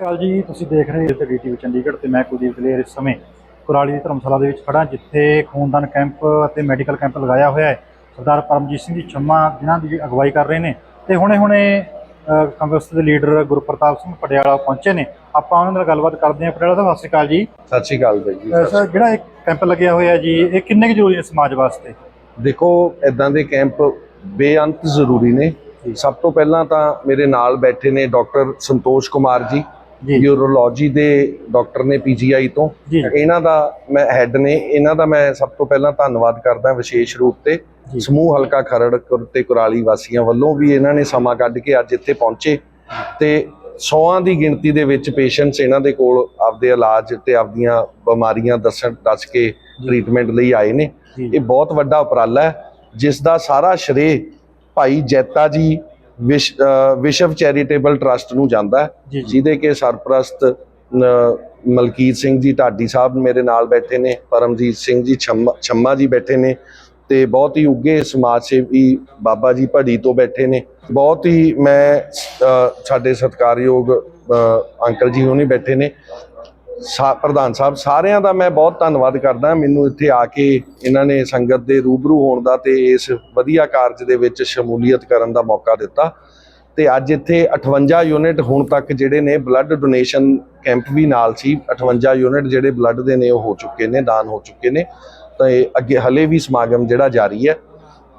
ਕਾਲ ਜੀ? ਤੁਸੀਂ ਦੇਖ ਰਹੇ ਹੋ ਡੀਟੀਵੀ ਚੰਡੀਗੜ੍ਹ ਤੇ ਮੈਂ ਕੁਲਦੀਪ ਦਲੇਰ ਇਸ ਸਮੇਂ ਕੁਰਾਲੀ ਦੀ ਧਰਮਸ਼ਾਲਾ ਦੇ ਵਿੱਚ ਖੜਾ ਜਿੱਥੇ ਖੂਨਦਾਨ ਕੈਂਪ ਅਤੇ ਮੈਡੀਕਲ ਕੈਂਪ ਲਗਾਇਆ ਹੋਇਆ ਹੈ। ਸਰਦਾਰ ਪਰਮਜੀਤ ਸਿੰਘ ਜੀ ਛੰਮਾ ਜਿਨ੍ਹਾਂ ਦੀ ਅਗਵਾਈ ਕਰ ਰਹੇ ਨੇ ਤੇ ਹੁਣੇ-ਹੁਣੇ ਕਾਂਗਰਸ ਦੇ ਲੀਡਰ ਗੁਰਪ੍ਰਤਾਪ ਸਿੰਘ ਪਟਿਆਲਾ ਪਹੁੰਚੇ ਨੇ। ਆਪਾਂ ਉਹਨਾਂ ਨਾਲ ਗੱਲਬਾਤ ਕਰਦੇ ਹਾਂ। ਪਟਿਆਲਾ ਸਾਹਿਬ ਸਤਿ ਸ਼੍ਰੀ ਅਕਾਲ ਜੀ। ਸਤਿ ਸ਼੍ਰੀ ਅਕਾਲ ਜੀ। ਸਰ ਜਿਹੜਾ ਇੱਕ ਕੈਂਪ ਲੱਗਿਆ ਹੋਇਆ ਜੀ ਇਹ ਕਿੰਨੇ ਕੁ ਜ਼ਰੂਰੀ ਨੇ ਸਮਾਜ ਵਾਸਤੇ? ਦੇਖੋ ਇਦਾਂ ਦੇ ਕੈਂਪ ਬੇਅੰਤ ਜ਼ਰੂਰੀ ਨੇ। ਸਭ ਤੋਂ ਪਹਿਲਾਂ ਤਾਂ ਮੇਰੇ ਨਾਲ ਬੈਠੇ ਨੇ ਡਾਕਟਰ ਸੰਤੋਸ਼ ਕੁਮਾਰ ਜੀ ਯੂਰੋਲੋਜੀ ਦੇ ਡਾਕਟਰ ਨੇ ਪੀਜੀਆਈ ਤੋਂ। ਇਹਨਾਂ ਦਾ ਮੈਂ ਹੈੱਡ ਨੇ। ਇਹਨਾਂ ਦਾ ਮੈਂ ਸਭ ਤੋਂ ਪਹਿਲਾਂ ਧੰਨਵਾਦ ਕਰਦਾ ਵਿਸ਼ੇਸ਼ ਰੂਪ ਤੇ। ਸਮੂਹ ਹਲਕਾ ਖਰੜ ਤੇ ਕੁਰਾਲੀ ਵਾਸੀਆਂ ਵੱਲੋਂ ਵੀ ਇਹਨਾਂ ਨੇ ਸਮਾਂ ਕੱਢ ਕੇ ਅੱਜ ਇੱਥੇ ਪਹੁੰਚੇ। ਤੇ ਸੌਆਂ ਦੀ ਗਿਣਤੀ ਦੇ ਵਿੱਚ ਪੇਸ਼ੈਂਟਸ ਇਹਨਾਂ ਦੇ ਕੋਲ ਆਪਦੇ ਇਲਾਜ ਤੇ ਆਪਦੀਆਂ ਬਿਮਾਰੀਆਂ ਦੱਸਣ ਦੱਸ ਕੇ ਟ੍ਰੀਟਮੈਂਟ ਲਈ ਆਏ ਨੇ। ਇਹ ਬਹੁਤ ਵੱਡਾ ਉਪਰਾਲਾ ਹੈ ਜਿਸ ਦਾ ਸਾਰਾ ਸ਼੍ਰੇ ਭਾਈ ਜੈਤਾ ਜੀ ਵਿਸ਼ਵ ਚੈਰੀਟੇਬਲ ਟਰਸਟ ਨੂੰ ਜਾਂਦਾ ਹੈ। ਜਿਹਦੇ ਕੇ ਸਰਪ੍ਰਸਤ ਮਲਕੀਤ ਸਿੰਘ ਜੀ ਢਾਡੀ ਸਾਹਿਬ ਮੇਰੇ ਨਾਲ ਬੈਠੇ ਨੇ ਪਰਮਜੀਤ ਸਿੰਘ ਜੀ ਛੰਮਾ ਜੀ ਬੈਠੇ ਨੇ ਤੇ ਬਹੁਤ ਹੀ ਉੱਗੇ ਸਮਾਜ ਸੇਵੀ ਬਾਬਾ ਜੀ ਭੜੀ ਤੋਂ ਬੈਠੇ ਨੇ। ਬਹੁਤ ਹੀ ਮੈਂ ਸਾਡੇ ਸਤਿਕਾਰਯੋਗ ਅੰਕਲ ਜੀ ਹੋਣੀ ਬੈਠੇ ਨੇ। ਪ੍ਰਧਾਨ ਸਾਹਿਬ, ਸਾਰਿਆਂ ਦਾ ਮੈਂ ਬਹੁਤ ਧੰਨਵਾਦ ਕਰਦਾ। ਮੈਨੂੰ ਇੱਥੇ ਆ ਕੇ ਇਹਨਾਂ ਨੇ ਸੰਗਤ ਦੇ ਰੂਬਰੂ ਹੋਣ ਦਾ ਤੇ ਇਸ ਵਧੀਆ ਕਾਰਜ ਦੇ ਵਿੱਚ ਸ਼ਮੂਲੀਅਤ ਕਰਨ ਦਾ ਮੌਕਾ ਦਿੱਤਾ। ਤੇ ਅੱਜ ਇੱਥੇ 58 ਯੂਨਿਟ ਹੁਣ ਤੱਕ ਜਿਹੜੇ ਨੇ ਬਲੱਡ ਡੋਨੇਸ਼ਨ ਕੈਂਪ ਵੀ ਨਾਲ ਸੀ। 58 ਯੂਨਿਟ ਜਿਹੜੇ ਬਲੱਡ ਦੇ ਨੇ ਉਹ ਹੋ ਚੁੱਕੇ ਨੇ, ਦਾਨ ਹੋ ਚੁੱਕੇ ਨੇ। ਤਾਂ ਇਹ ਅੱਗੇ ਹਲੇ ਵੀ ਸਮਾਗਮ ਜਿਹੜਾ ਜਾਰੀ ਹੈ।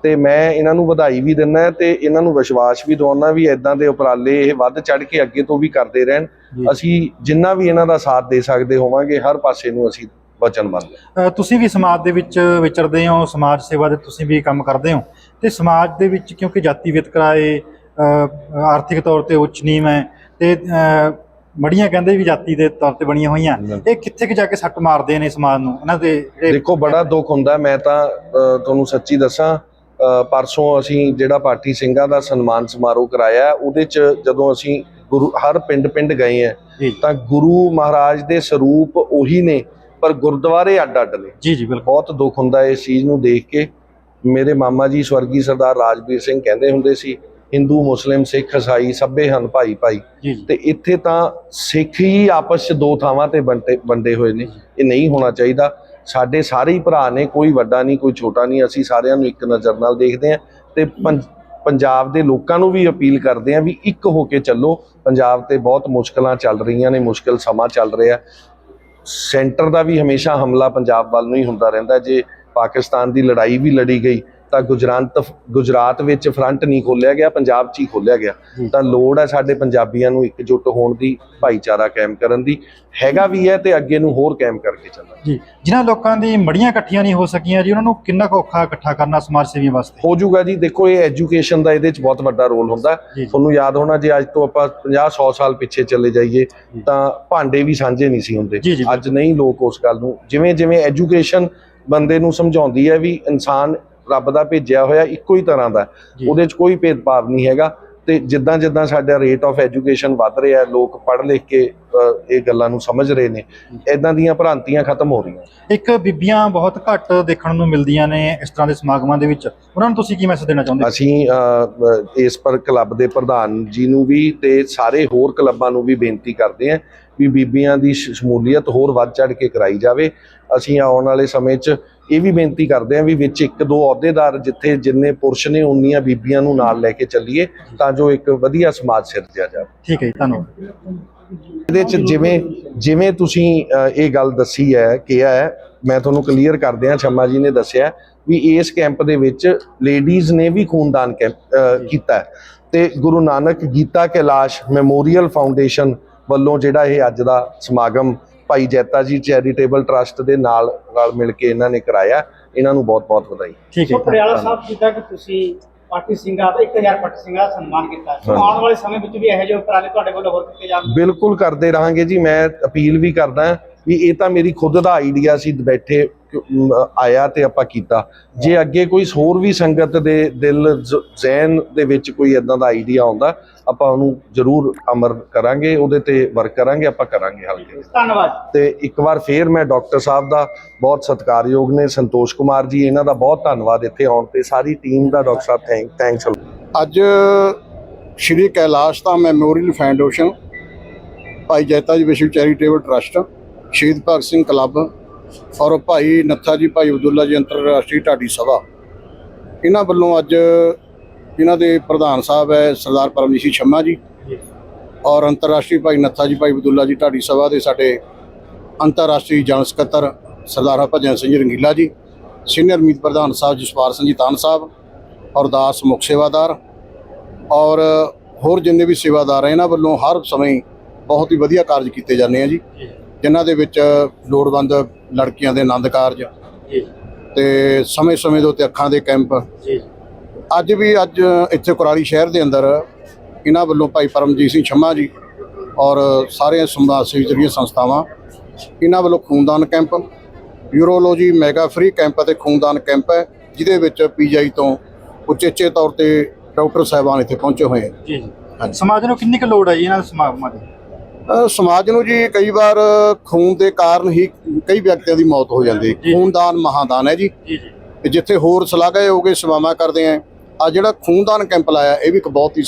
ਤੇ ਮੈਂ ਇਹਨਾਂ ਨੂੰ ਵਧਾਈ ਵੀ ਦਿੰਦਾ ਤੇ ਇਹਨਾਂ ਨੂੰ ਵਿਸ਼ਵਾਸ ਵੀ ਦਿਵਾਉਣਾ ਵੀ ਇਦਾਂ ਦੇ ਉਪਰਾਲੇ ਇਹ ਵੱਧ ਚੜ ਕੇ ਅੱਗੇ ਤੋਂ ਵੀ ਕਰਦੇ ਰਹਿਣ। ਅਸੀਂ ਜਿੰਨਾ ਵੀ ਇਹਨਾਂ ਦਾ ਸਾਥ ਦੇ ਸਕਦੇ ਹੋਵਾਂਗੇ ਹਰ ਪਾਸੇ ਨੂੰ ਅਸੀਂ ਵਚਨਬੱਧ ਤੁਸੀਂ ਵੀ ਸਮਾਜ ਦੇ ਵਿੱਚ ਵਿਚਰਦੇ ਹੋ ਸਮਾਜ ਸੇਵਾ ਦੇ ਤੁਸੀਂ ਵੀ ਕੰਮ ਕਰਦੇ ਹੋ। ਤੇ ਸਮਾਜ ਦੇ ਵਿੱਚ ਕਿਉਂਕਿ ਜਾਤੀ ਵਿਤਕਰਾ ਅ, ਆਰਥਿਕ ਤੌਰ ਤੇ ਉੱਚ ਨੀਮ ਹੈ ਤੇ ਮੜੀਆਂ ਕਹਿੰਦੇ ਵੀ ਜਾਤੀ ਦੇ ਤੌਰ ਤੇ ਬਣੀਆਂ ਹੋਈਆਂ। ਇਹ ਕਿੱਥੇ ਕਿ ਜਾ ਕੇ ਸੱਟ ਮਾਰਦੇ ਨੇ ਸਮਾਜ ਨੂੰ? ਇਹਨਾਂ ਦੇ ਦੇਖੋ ਬੜਾ ਦੁੱਖ ਹੁੰਦਾ। ਮੈਂ ਤਾਂ ਤੁਹਾਨੂੰ ਸੱਚੀ ਦੱਸਾਂ ਪਰਸੋਂ ਅਸੀਂ ਜਿਹੜਾ ਪਾਠੀ ਸਿੰਘਾਂ ਦਾ ਸਨਮਾਨ ਸਮਾਰੋਹ ਕਰਾਇਆ ਉਹਦੇ ਚ ਜਦੋਂ ਅਸੀਂ ਗੁਰੂ ਹਰ ਪਿੰਡ ਪਿੰਡ ਗਏ ਆ ਤਾਂ ਗੁਰੂ ਮਹਾਰਾਜ ਦੇ ਸਰੂਪ ਉਹੀ ਨੇ ਪਰ ਗੁਰਦੁਆਰੇ ਅੱਡ ਅੱਡ ਨੇ। ਜੀ ਜੀ ਬਿਲਕੁਲ। ਬਹੁਤ ਦੁੱਖ ਹੁੰਦਾ ਇਸ ਚੀਜ਼ ਨੂੰ ਦੇਖ ਕੇ। ਮੇਰੇ ਮਾਮਾ ਜੀ ਸਵਰਗੀ ਸਰਦਾਰ ਰਾਜਵੀਰ ਸਿੰਘ ਕਹਿੰਦੇ ਹੁੰਦੇ ਸੀ ਹਿੰਦੂ ਮੁਸਲਿਮ ਸਿੱਖ ਈਸਾਈ ਸਭੇ ਹਨ ਭਾਈ ਭਾਈ। ਤੇ ਇੱਥੇ ਤਾਂ ਸਿੱਖ ਹੀ ਆਪਸ 'ਚ ਦੋ ਥਾਵਾਂ ਤੇ ਵੰਡੇ ਹੋਏ ਨੇ। ਇਹ ਨਹੀਂ ਹੋਣਾ ਚਾਹੀਦਾ। ਸਾਡੇ ਸਾਰੇ ਹੀ ਭਰਾ ਨੇ, ਕੋਈ ਵੱਡਾ ਨਹੀਂ, ਕੋਈ ਛੋਟਾ ਨਹੀਂ, ਅਸੀਂ ਸਾਰਿਆਂ ਨੂੰ ਇੱਕ ਨਜ਼ਰ ਨਾਲ ਦੇਖਦੇ ਹਾਂ ਤੇ ਪੰਜਾਬ ਦੇ ਲੋਕਾਂ ਨੂੰ ਵੀ ਅਪੀਲ ਕਰਦੇ ਹਾਂ ਵੀ ਇੱਕ ਹੋ ਕੇ ਚੱਲੋ। ਪੰਜਾਬ ਤੇ ਬਹੁਤ ਮੁਸ਼ਕਲਾਂ ਚੱਲ ਰਹੀਆਂ ਨੇ, ਮੁਸ਼ਕਲ ਸਮਾਂ ਚੱਲ ਰਿਹਾ। ਸੈਂਟਰ ਦਾ ਵੀ ਹਮੇਸ਼ਾ ਹਮਲਾ ਪੰਜਾਬ ਵੱਲ ਨੂੰ ਹੀ ਹੁੰਦਾ ਰਹਿੰਦਾ। ਜੇ ਪਾਕਿਸਤਾਨ ਦੀ ਲੜਾਈ ਵੀ ਲੜੀ ਗਈ ਤਾਂ ਗੁਜਰਾਤ ਗੁਜਰਾਤ ਵਿੱਚ ਫਰੰਟ ਨਹੀਂ ਖੋਲਿਆ ਗਿਆ ਪੰਜਾਬ 'ਚ ਹੀ ਖੋਲਿਆ ਗਿਆ। ਤਾਂ ਲੋੜ ਹੈ ਸਾਡੇ ਪੰਜਾਬੀਆਂ ਨੂੰ ਇਕਜੁੱਟ ਹੋਣ ਦੀ ਭਾਈਚਾਰਾ ਕਾਇਮ ਕਰਨ ਦੀ। ਹੈਗਾ ਵੀ ਹੈ ਤੇ ਅੱਗੇ ਨੂੰ ਹੋਰ ਕਾਇਮ ਕਰਕੇ ਚੱਲਣਾ। ਜੀ ਜਿਨ੍ਹਾਂ ਲੋਕਾਂ ਦੀ ਮੜੀਆਂ ਇਕੱਠੀਆਂ ਨਹੀਂ ਹੋ ਸਕੀਆਂ ਜੀ ਉਹਨਾਂ ਨੂੰ ਕਿੰਨਾ ਔਖਾ ਇਕੱਠਾ ਕਰਨਾ ਸਮਾਜ ਸੇਵੀਆਂ ਵਾਸਤੇ? ਹੋ ਜਾਊਗਾ ਜੀ ਦੇਖੋ ਇਹ ਐਜੂਕੇਸ਼ਨ ਦਾ ਇਹਦੇ 'ਚ ਬਹੁਤ ਵੱਡਾ ਰੋਲ ਹੁੰਦਾ। ਤੁਹਾਨੂੰ ਯਾਦ ਹੋਣਾ ਜੇ ਅੱਜ ਤੋਂ ਆਪਾਂ 50 100 ਸਾਲ ਪਿੱਛੇ ਚਲੇ ਜਾਈਏ ਤਾਂ ਭਾਂਡੇ ਵੀ ਸਾਂਝੇ ਨਹੀਂ ਸੀ ਹੁੰਦੇ। ਅੱਜ ਨਹੀਂ ਲੋਕ ਉਸ ਗੱਲ ਨੂੰ ਜਿਵੇਂ ਜਿਵੇਂ ਐਜੂਕੇਸ਼ਨ ਬੰਦੇ ਨੂੰ ਸਮਝਾਉਂਦੀ ਹੈ ਵੀ ਇਨਸਾਨ ਰੱਬ ਦਾ ਭੇਜਿਆ ਹੋਇਆ ਇੱਕੋ ਹੀ ਤਰ੍ਹਾਂ ਦਾ। ਉਹਦੇ 'ਚ ਕੋਈ ਭੇਦਭਾਵ ਨਹੀਂ ਹੈਗਾ। ਤੇ ਜਿੱਦਾਂ ਜਿੱਦਾਂ ਸਾਡਾ ਰੇਟ ਆਫ ਐਜੂਕੇਸ਼ਨ ਵੱਧ ਰਿਹਾ ਲੋਕ ਪੜ੍ਹ ਲਿਖ ਕੇ ਇਹ ਗੱਲਾਂ ਨੂੰ ਸਮਝ ਰਹੇ ਨੇ ਇਦਾਂ ਦੀਆਂ ਭ੍ਰਾਂਤੀਆਂ ਖਤਮ ਹੋ ਰਹੀਆਂ। ਇੱਕ ਬੀਬੀਆਂ ਬਹੁਤ ਘੱਟ ਦੇਖਣ ਨੂੰ ਮਿਲਦੀਆਂ ਨੇ ਇਸ ਤਰ੍ਹਾਂ ਦੇ ਸਮਾਗਮਾਂ ਦੇ ਵਿੱਚ। ਉਹਨਾਂ ਨੂੰ ਤੁਸੀਂ ਕੀ ਮੈਸੇਜ ਦੇਣਾ ਚਾਹੁੰਦੇ ਅਸੀਂ ਇਸ ਪਰ ਕਲੱਬ ਦੇ ਪ੍ਰਧਾਨ ਜੀ ਨੂੰ ਵੀ ਤੇ ਸਾਰੇ ਹੋਰ ਕਲੱਬਾਂ ਨੂੰ ਵੀ ਬੇਨਤੀ ਕਰਦੇ ਹਾਂ ਵੀ ਬੀਬੀਆਂ ਦੀ ਸ਼ਮੂਲੀਅਤ ਹੋਰ ਵੱਧ ਚੜ ਕੇ ਕਰਾਈ ਜਾਵੇ। ਅਸੀਂ ਆਉਣ ਵਾਲੇ ਸਮੇਂ 'ਚ ਇਹ ਵੀ ਬੇਨਤੀ ਕਰਦੇ ਹਾਂ ਵੀ ਵਿੱਚ ਇੱਕ ਦੋ ਅਹੁਦੇਦਾਰ ਜਿੱਥੇ ਜਿੰਨੇ ਪੁਰਸ਼ ਨੇ ਉਨੀਆਂ ਬੀਬੀਆਂ ਨੂੰ ਨਾਲ ਲੈ ਕੇ ਚੱਲੀਏ ਤਾਂ ਜੋ ਇੱਕ ਵਧੀਆ ਸਮਾਜ ਸਿਰਜਿਆ ਜਾਵੇ। ਠੀਕ ਹੈ ਧੰਨਵਾਦ। ਇਹਦੇ 'ਚ ਜਿਵੇਂ ਜਿਵੇਂ ਤੁਸੀਂ ਇਹ ਗੱਲ ਦੱਸੀ ਹੈ ਕਿਹਾ ਹੈ ਮੈਂ ਤੁਹਾਨੂੰ ਕਲੀਅਰ ਕਰਦੇ ਹਾਂ ਸ਼ਮਾ ਜੀ ਨੇ ਦੱਸਿਆ ਵੀ ਇਸ ਕੈਂਪ ਦੇ ਵਿੱਚ ਲੇਡੀਜ਼ ਨੇ ਵੀ ਖੂਨਦਾਨ ਕੀਤਾ ਤੇ ਗੁਰੂ ਨਾਨਕ ਗੀਤਾ ਕੈਲਾਸ਼ ਮੈਮੋਰੀਅਲ ਫਾਊਂਡੇਸ਼ਨ ਵੱਲੋਂ ਜਿਹੜਾ ਇਹ ਅੱਜ ਦਾ ਸਮਾਗਮ ਭਾਈ ਜੈਤਾ ਜੀ ਚੈਰੀਟੇਬਲ ਟਰਸਟ ਦੇ ਨਾਲ ਨਾਲ ਮਿਲ ਕੇ ਇਹਨਾਂ ਨੇ ਕਰਾਇਆ। ਇਹਨਾਂ ਨੂੰ ਬਹੁਤ-ਬਹੁਤ ਵਧਾਈ। ਠੀਕ ਹੈ ਪਟਿਆਲਾ। ਸਾਹਿਬ ਜਿੱਦਾਂ ਕਿ ਤੁਸੀਂ ਪਾਰਟੀ ਸਿੰਘਾਂ ਦਾ 1000 ਪਾਰਟੀ ਸਿੰਘਾਂ ਦਾ ਸਨਮਾਨ ਕੀਤਾ। ਆਉਣ ਵਾਲੇ ਸਮੇਂ ਵਿੱਚ ਵੀ ਇਹੋ ਜਿਹੇ ਉਪਰਾਲੇ ਤੁਹਾਡੇ ਵੱਲੋਂ ਹੋਰ ਕੀਤੇ ਜਾਣ ਬਿਲਕੁਲ ਕਰਦੇ ਰਹਾਂਗੇ ਜੀ। ਮੈਂ ਅਪੀਲ ਵੀ ਕਰਦਾ ਵੀ ਇਹ ਤਾਂ ਮੇਰੀ ਖੁਦ ਦਾ ਆਈਡੀਆ ਸੀ ਬੈਠੇ ਆਇਆ ਤੇ ਆਪਾਂ ਕੀਤਾ। ਜੇ ਅੱਗੇ ਕੋਈ ਹੋਰ ਵੀ ਸੰਗਤ ਦੇ ਦਿਲ ਜ਼ਹਿਨ ਦੇ ਵਿੱਚ ਕੋਈ ਇਦਾਂ ਦਾ ਆਈਡੀਆ ਆਉਂਦਾ ਆਪਾਂ ਉਹਨੂੰ ਜ਼ਰੂਰ ਅਮਰ ਕਰਾਂਗੇ ਉਹਦੇ ਤੇ ਵਰਕ ਕਰਾਂਗੇ ਆਪਾਂ ਕਰਾਂਗੇ ਹਲਕੇ ਧੰਨਵਾਦ। ਤੇ ਇੱਕ ਵਾਰ ਫੇਰ ਮੈਂ ਡਾਕਟਰ ਸਾਹਿਬ ਦਾ ਬਹੁਤ ਸਤਿਕਾਰਯੋਗ ਨੇ ਸੰਤੋਸ਼ ਕੁਮਾਰ ਜੀ ਇਹਨਾਂ ਦਾ ਬਹੁਤ ਧੰਨਵਾਦ ਇੱਥੇ ਆਉਣ ਤੇ। ਸਾਰੀ ਟੀਮ ਦਾ ਡਾਕਟਰ ਸਾਹਿਬ ਥੈਂਕ ਥੈਂਕਸ ਅੱਜ ਸ਼੍ਰੀ ਕੈਲਾਸ਼ ਧਾਮ ਮੈਮੋਰੀਅਲ ਫਾਊਂਡੇਸ਼ਨ ਭਾਈ ਜੈਤਾ ਜੀ ਵਿਸ਼ਵ ਚੈਰੀਟੇਬਲ ਟਰਸਟ ਸ਼ਹੀਦ ਭਗਤ ਸਿੰਘ ਕਲੱਬ ਔਰ ਭਾਈ ਨੱਥਾ ਜੀ, ਭਾਈ ਅਬਦੁੱਲਾ ਜੀ, ਅੰਤਰਰਾਸ਼ਟਰੀ ਢਾਡੀ ਸਭਾ। ਇਹਨਾਂ ਵੱਲੋਂ ਅੱਜ ਇਹਨਾਂ ਦੇ ਪ੍ਰਧਾਨ ਸਾਹਿਬ ਹੈ, ਸਰਦਾਰ ਪਰਮਜੀਤ ਸਿੰਘ ਛੰਮਾ ਜੀ। ਔਰ ਅੰਤਰਰਾਸ਼ਟਰੀ ਭਾਈ ਨੱਥਾ ਜੀ, ਭਾਈ ਅਬਦੁੱਲਾ ਜੀ ਢਾਡੀ ਸਭਾ ਦੇ ਸਾਡੇ ਅੰਤਰਰਾਸ਼ਟਰੀ ਜਨਰਲ ਸਕੱਤਰ ਸਰਦਾਰ ਹਰਭਜਨ ਸਿੰਘ ਜੀ ਰੰਗੀਲਾ ਜੀ, ਸੀਨੀਅਰ ਮੀਤ ਪ੍ਰਧਾਨ ਸਾਹਿਬ ਜਸਪਾਲ ਸਿੰਘ ਜੀ ਤਾਨ ਸਾਹਿਬ, ਔਰ ਦਾਸ ਮੁੱਖ ਸੇਵਾਦਾਰ। ਔਰ ਹੋਰ ਜਿੰਨੇ ਵੀ ਸੇਵਾਦਾਰ ਹੈ, ਇਹਨਾਂ ਵੱਲੋਂ ਹਰ ਸਮੇਂ ਬਹੁਤ ਹੀ ਵਧੀਆ ਕਾਰਜ ਕੀਤੇ ਜਾਂਦੇ ਆ ਜੀ। ਜਿਨ੍ਹਾਂ ਦੇ ਵਿੱਚ ਲੋੜਵੰਦ ਲੜਕੀਆਂ ਦੇ ਆਨੰਦ ਕਾਰਜ ਜੀ। ਤੇ ਸਮੇਂ-ਸਮੇਂ ਦੇ ਉੱਤੇ ਅੱਖਾਂ ਦੇ ਕੈਂਪ। ਜੀ। ਅੱਜ ਵੀ ਅੱਜ ਇੱਥੇ ਕੁਰਾਲੀ ਸ਼ਹਿਰ ਦੇ ਅੰਦਰ ਇਹਨਾਂ ਵੱਲੋਂ ਭਾਈ ਪਰਮਜੀਤ ਸਿੰਘ ਛੰਮਾ ਜੀ ਔਰ ਸਾਰੇ ਸਮਾਜ ਸੇਵੀ ਜਿਹੜੀਆਂ ਸੰਸਥਾਵਾਂ ਇਹਨਾਂ ਵੱਲੋਂ ਖੂਨਦਾਨ camp urology mega free camp ਅਤੇ ਖੂਨਦਾਨ ਕੈਂਪ ਹੈ ਜਿਹਦੇ ਵਿੱਚ ਪੀਜੀਆਈ ਤੋਂ ਉਚੇਚੇ ਤੌਰ ਤੇ ਡਾਕਟਰ ਸਾਹਿਬਾਨ ਇੱਥੇ ਪਹੁੰਚੇ ਹੋਏ ਹਨ ਜੀ। ਸਮਾਜ ਨੂੰ ਕਿੰਨੀ ਕੁ ਲੋੜ ਹੈ ਜੀ ਇਹਨਾਂ ਸਮਾਗਮਾਂ ਦੀ? ਸਮਾਜ ਨੂੰ ਜੀ ਕਈ ਵਾਰ ਖੂਨ ਦੇ ਕਾਰਨ ਹੀ ਕਈ ਵਿਅਕਤੀਆਂ ਦੀ ਮੌਤ ਹੋ ਜਾਂਦੀ। ਹੈ। ਖੂਨਦਾਨ ਮਹਾਦਾਨ ਹੈ ਜੀ। ਜਿੱਥੇ ਹੋਰ ਸ਼ਲਾਘਾਯੋਗ ਸੇਵਾਵਾਂ ਕਰਦੇ ਆ ਆ ਜਿਹੜਾ ਖੂਨਦਾਨ ਕੈਂਪ ਲਾਇਆ ਇਹ ਵੀ ਇੱਕ ਬਹੁਤ ਹੀ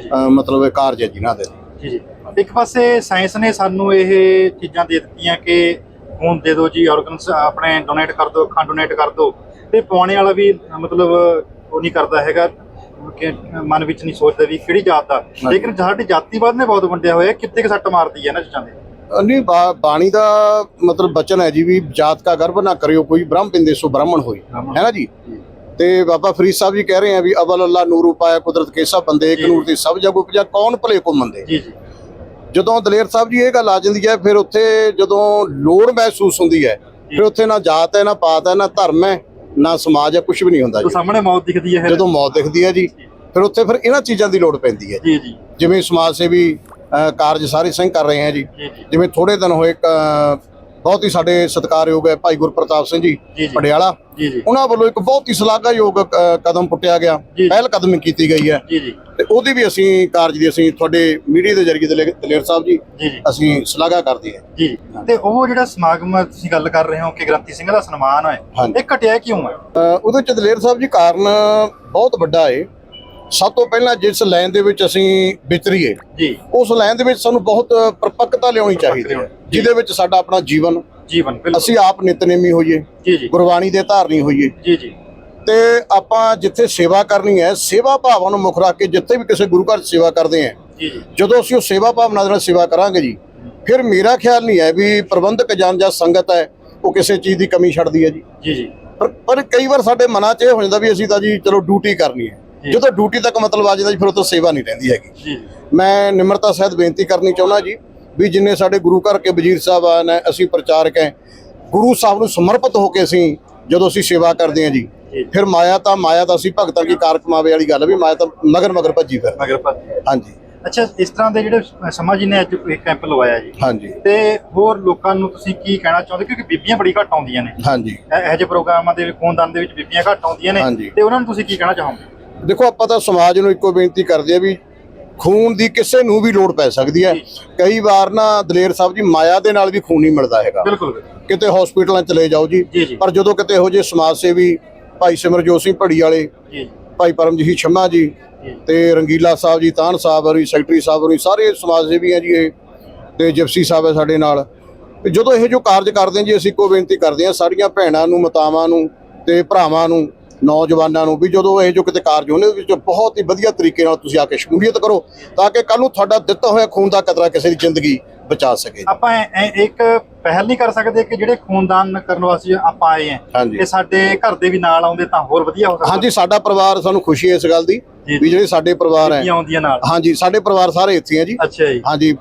ਅ, ਮਤਲਬ ਇਹ ਕਾਰਜ ਹੈ ਜਿਨ੍ਹਾਂ ਦੇ। ਜੀ ਜੀ। ਇੱਕ ਪਾਸੇ ਸਾਇੰਸ ਨੇ ਸਾਨੂੰ ਇਹ ਚੀਜ਼ਾਂ ਦੇ ਦਿੱਤੀਆਂ ਕਿ ਖੂਨ ਦੇ ਦਿਓ ਜੀ ਆਰਗਨਸ ਆਪਣੇ ਡੋਨੇਟ ਕਰ ਦਿਓ ਅੱਖਾਂ ਡੋਨੇਟ ਕਰ ਦਿਓ। ਤੇ ਪਾਉਣੇ ਵਾਲਾ ਵੀ ਮਤਲਬ ਉਹ ਨਹੀਂ ਕਰਦਾ ਹੈਗਾ। ਕਿ ਮਨ ਵਿੱਚ ਨਹੀਂ ਸੋਚਦਾ ਵੀ ਕਿਹੜੀ ਜਾਤ ਦਾ ਲੇਕਿਨ ਸਾਡੀ ਜਾਤੀਵਾਦ ਨੇ ਬਹੁਤ ਵੰਡਿਆ ਹੋਇਆ ਕਿੱਥੇ ਕਿ ਸੱਟ ਮਾਰਦੀ ਹੈ ਇਹਨਾਂ ਚੀਜ਼ਾਂ ਦੇ। ਨਹੀਂ ਬਾਣੀ ਦਾ ਮਤਲਬ ਬਚਨ ਹੈ ਜੀ ਵੀ ਜਾਤ ਕਾ ਗਰਭ ਨਾ ਕਰਿਓ ਕੋਈ ਬ੍ਰਹਮ ਪਿੰਦੇ ਸੋ ਬ੍ਰਾਹਮਣ ਹੋਈ। ਹੈ ਨਾ ਜੀ? ਤੇ ਬਾਬਾ ਫਰੀਦ ਸਾਹਿਬ ਜੀ ਕਹਿ ਰਹੇ ਆ ਵੀ ਅਵਲ ਅੱਲਾ ਨੂਰੂ ਪਾਇਆ ਕੁਦਰਤ ਕੇ ਸਭ ਬੰਦੇ ਇੱਕ। ਨੂਰ ਤੇ ਸਭ ਜਗ ਉਪਜਾ ਕੌਣ ਭਲੇ ਕੋ ਮੰਦੇ? ਜੀ ਜੀ। ਜਦੋਂ ਦਲੇਰ ਸਾਹਿਬ ਜੀ ਇਹ ਗੱਲ ਆ ਜਾਂਦੀ ਹੈ ਫਿਰ ਉੱਥੇ ਜਦੋਂ ਲੋੜ ਮਹਿਸੂਸ ਹੁੰਦੀ ਹੈ ਫਿਰ ਉੱਥੇ ਨਾ ਜਾਤ ਹੈ ਨਾ ਪਾਤ ਹੈ ਨਾ ਧਰਮ ਹੈ ਨਾ ਸਮਾਜ ਹੈ ਕੁਝ ਵੀ ਨਹੀਂ ਹੁੰਦਾ ਜੀ। ਸਾਹਮਣੇ ਮੌਤ ਦਿਖਦੀ ਹੈ ਜਦੋਂ ਮੌਤ ਦਿਖਦੀ ਹੈ ਜੀ ਫਿਰ ਉੱਥੇ ਫਿਰ ਇਹਨਾਂ ਚੀਜ਼ਾਂ ਦੀ ਲੋੜ ਪੈਂਦੀ ਹੈ ਜੀ। ਜੀ ਜਿਵੇਂ ਸਮਾਜ ਸੇਵੀ ਕਾਰਜ ਸਾਰੇ ਸਿੰਘ ਕਰ ਰਹੇ ਹੈ ਜੀ। ਜਿਵੇਂ ਥੋੜੇ ਦਿਨ ਹੋਏ ਬਹੁਤ ਹੀ ਸਾਡੇ ਸਤਿਕਾਰਯੋਗ ਹੈ ਭਾਈ ਗੁਰਪ੍ਰਤਾਪ ਸਿੰਘ ਜੀ। ਪਟਿਆਲਾ ਜੀ ਜੀ ਉਹਨਾਂ ਵੱਲੋਂ ਇੱਕ ਬਹੁਤ ਹੀ ਸ਼ਲਾਘਾਯੋਗ ਕਦਮ ਪੁੱਟਿਆ ਗਿਆ। ਪਹਿਲ ਕਦਮ ਕੀਤੀ ਗਈ ਹੈ ਜੀ ਜੀ ਤੇ ਉਹਦੀ ਵੀ ਅਸੀਂ ਕਾਰਜ ਦੀ ਅਸੀਂ ਤੁਹਾਡੇ ਮੀਡੀਆ ਦੇ ਜ਼ਰੀਏ ਦਲੇ- ਦਲੇਰ ਸਾਹਿਬ ਜੀ ਅਸੀਂ ਸ਼ਲਾਘਾ ਕਰਦੇ ਹਾਂ ਜੀ। ਤੇ ਉਹ ਜਿਹੜਾ ਸਮਾਗਮ ਤੁਸੀਂ ਗੱਲ ਕਰ ਰਹੇ ਹੋ ਕਿ ਗ੍ਰੰਥੀ ਸਿੰਘ ਦਾ ਸਨਮਾਨ ਹੈ। ਇਹ ਘਟਿਆ ਕਿਉਂ ਹੈ ਉਹਦੇ ਚ ਦਲੇਰ ਸਾਹਿਬ ਜੀ ਕਾਰਨ ਬਹੁਤ ਵੱਡਾ ਏ ਸਭ ਤੋਂ ਪਹਿਲਾਂ ਜਿਸ ਲਾਈਨ ਦੇ ਵਿੱਚ ਅਸੀਂ ਵਿਚਰੀਏ ਜੀ। ਉਸ ਲਾਈਨ ਦੇ ਵਿੱਚ ਸਾਨੂੰ ਬਹੁਤ ਪਰਪੱਕਤਾ ਲਿਆਉਣੀ ਚਾਹੀਦੀ ਹੈ ਜਿਹਦੇ ਵਿੱਚ ਸਾਡਾ ਆਪਣਾ ਜੀਵਨ ਜੀਵਨ ਅਸੀਂ ਆਪ ਨਿਤਨੇਮੀ ਹੋਈਏ ਜੀ ਜੀ। ਗੁਰਬਾਣੀ ਦੇ ਧਾਰਨੀ ਹੋਈਏ। ਜੀ ਜੀ। ਤੇ ਆਪਾਂ ਜਿੱਥੇ ਸੇਵਾ ਕਰਨੀ ਹੈ ਸੇਵਾ ਭਾਵਾਂ ਨੂੰ ਮੁੱਖ ਰੱਖ ਕੇ ਜਿੱਥੇ ਵੀ ਕਿਸੇ ਗੁਰੂ ਘਰ ਸੇਵਾ ਕਰਦੇ ਜੀ ਜਦੋਂ ਅਸੀਂ ਉਹ ਸੇਵਾ ਭਾਵਨਾ ਨਾਲ ਸੇਵਾ ਕਰਾਂਗੇ ਜੀ ਫਿਰ ਮੇਰਾ ਖਿਆਲ ਨਹੀਂ ਹੈ ਵੀ ਪ੍ਰਬੰਧਕ ਜਨ ਜਾਂ ਸੰਗਤ ਹੈ ਉਹ ਕਿਸੇ ਚੀਜ਼ ਦੀ ਕਮੀ ਛੱਡਦੀ ਹੈ ਜੀ। ਜੀ ਜੀ। ਪਰ ਪਰ ਕਈ ਵਾਰ ਸਾਡੇ ਮਨਾਂ 'ਚ ਇਹ ਹੋ ਜਾਂਦਾ ਵੀ ਅਸੀਂ ਤਾਂ ਜੀ ਚਲੋ ਡਿਊਟੀ ਕਰਨੀ ਹੈ। ਜਦੋਂ ਡਿਊਟੀ ਤੱਕ ਮਤਲਬ ਆ ਜਾਂਦਾ ਜੀ ਫਿਰ ਉਹ ਤੋਂ ਸੇਵਾ ਨਹੀਂ ਰਹਿੰਦੀ ਹੈਗੀ। ਮੈਂ ਨਿਮਰਤਾ ਸਹਿਤ ਬੇਨਤੀ ਕਰਨੀ ਚਾਹੁੰਦਾ ਜੀ ਵੀ ਜਿੰਨੇ ਸਾਡੇ ਗੁਰੂ ਘਰ ਕੇ ਵਜ਼ੀਰ ਸਾਹਿਬ ਆਨ ਹੈ ਅਸੀਂ ਪ੍ਰਚਾਰਕ ਹੈ ਗੁਰੂ ਸਾਹਿਬ ਨੂੰ ਸਮਰਪਿਤ ਹੋ ਕੇ ਅਸੀਂ ਜਦੋਂ ਅਸੀਂ ਸੇਵਾ ਕਰਦੇ ਹਾਂ ਜੀ। ਫਿਰ ਮਾਇਆ ਤਾਂ ਮਾਇਆ ਤਾਂ ਅਸੀਂ ਭਗਤਾਂ ਕੀ ਕਾਰ ਕਮਾਵੇ ਵਾਲੀ ਗੱਲ ਵੀ ਮਾਇਆ ਤਾਂ ਮਗਰ ਮਗਰ ਭੱਜੀ ਫਿਰ। ਮਗਰ ਪਰ ਹਾਂਜੀ। ਅੱਛਾ ਇਸ ਤਰ੍ਹਾਂ ਦੇ ਜਿਹੜੇ ਸਮਾਜ ਜੀ ਨੇ ਅੱਜ ਇੱਕ ਕੈਂਪ ਲਵਾਇਆ ਜੀ। ਹਾਂਜੀ। ਤੇ ਹੋਰ ਲੋਕਾਂ ਨੂੰ ਤੁਸੀਂ ਕੀ ਕਹਿਣਾ ਚਾਹੁੰਦੇ? ਕਿਉਂਕਿ ਬੀਬੀਆਂ ਬੜੀ ਘੱਟ ਆਉਂਦੀਆਂ ਨੇ। ਹਾਂਜੀ। ਇਹ ਜਿਹੇ ਪ੍ਰੋਗਰਾਮਾਂ ਦੇ ਵਿੱਚ ਖੂਨਦਾਨ ਦੇ ਵਿੱਚ ਬੀਬੀਆਂ ਘੱਟ ਆਉਂਦੀਆਂ ਨੇ। ਤੇ ਉਹਨਾਂ ਨੂੰ ਤੁਸੀਂ ਕੀ ਕਹਿਣਾ ਚਾਹੋਗੇ? ਦੇਖੋ ਆਪਾਂ ਤਾਂ ਸਮਾਜ ਨੂੰ ਇੱਕੋ ਬੇਨਤੀ ਕਰਦੇ ਆ ਵੀ ਖੂਨ ਦੀ ਕਿਸੇ ਨੂੰ ਵੀ ਲੋੜ ਪੈ ਸਕਦੀ ਹੈ। ਕਈ ਵਾਰ ਨਾ ਦਲੇਰ ਸਾਹਿਬ ਜੀ ਮਾਇਆ ਦੇ ਨਾਲ ਵੀ ਖੂਨ ਨਹੀਂ ਮਿਲਦਾ ਹੈਗਾ। ਕਿਤੇ ਹਸਪੀਟਲਾਂ ਚਲੇ ਜਾਓ ਜੀ। ਪਰ ਜਦੋਂ ਕਿਤੇ ਇਹੋ ਜਿਹੇ ਸਮਾਜ ਸੇਵੀ ਭਾਈ ਸਿਮਰਜੋਤ ਸਿੰਘ ਭੜੀ ਵਾਲੇ ਭਾਈ ਪਰਮਜੀਤ ਛੰਮਾ ਜੀ ਤੇ ਰੰਗੀਲਾ ਸਾਹਿਬ ਜੀ ਤਾਨ ਸਾਹਿਬ ਹੋਰੀ ਸੈਕਟਰੀ ਸਾਹਿਬ ਹੋਰੀ ਸਾਰੇ ਸਮਾਜ ਸੇਵੀ ਆ ਜੀ ਇਹ ਤੇ ਜਿਪਸੀ ਸਾਹਿਬ ਹੈ ਸਾਡੇ ਨਾਲ। ਜਦੋਂ ਇਹ ਜੋ ਕਾਰਜ ਕਰਦੇ ਜੀ ਅਸੀਂ ਇੱਕੋ ਬੇਨਤੀ ਕਰਦੇ ਹਾਂ ਸਾਡੀਆਂ ਭੈਣਾਂ ਨੂੰ ਮਾਤਾਵਾਂ ਨੂੰ ਤੇ ਭਰਾਵਾਂ ਨੂੰ ਨੌਜਵਾਨਾਂ ਨੂੰ ਵੀ ਜਦੋਂ ਇਹ ਜੋ ਕਿਤੇ ਕਾਰਜ ਹੋਣੇ, ਉਹਦੇ ਵਿੱਚ ਬਹੁਤ ਹੀ ਵਧੀਆ ਤਰੀਕੇ ਨਾਲ ਤੁਸੀਂ ਆ ਕੇ ਸ਼ਮੂਲੀਅਤ ਕਰੋ, ਤਾਂ ਕਿ ਕੱਲ ਨੂੰ ਤੁਹਾਡਾ ਦਿੱਤਾ ਹੋਇਆ ਖੂਨ ਦਾ ਕਤਰਾ ਕਿਸੇ ਦੀ ਜ਼ਿੰਦਗੀ ਬਚਾ ਸਕੇ। ਆਪਾਂ ਇੱਕ ਪਹਿਲ ਨਹੀਂ ਕਰ ਸਕਦੇ ਕਿ ਜਿਹੜੇ ਖੂਨਦਾਨ ਕਰਨ ਵਾਸਤੇ ਆਪਾਂ ਆਏ ਆ ਹਾਂਜੀ। ਇਹ ਸਾਡੇ ਘਰ ਦੇ ਵੀ ਨਾਲ ਆਉਂਦੇ ਤਾਂ ਹੋਰ ਵਧੀਆ ਹੋ ਸਕਦਾ। ਹਾਂਜੀ ਸਾਡਾ ਪਰਿਵਾਰ ਸਾਨੂੰ ਖੁਸ਼ੀ ਹੈ ਇਸ ਗੱਲ ਦੀ ਜੀ। ਵੀ ਜਿਹੜੇ ਸਾਡੇ ਪਰਿਵਾਰ ਹੈ। ਬੀਬੀਆਂ ਆਉਂਦੀਆਂ ਨਾਲ। ਹਾਂਜੀ ਸਾਡੇ ਪਰਿਵਾਰ ਸਾਰੇ ਇੱਥੇ ਆ ਜੀ। ਅੱਛਾ ਜੀ। ਹਾਂਜੀ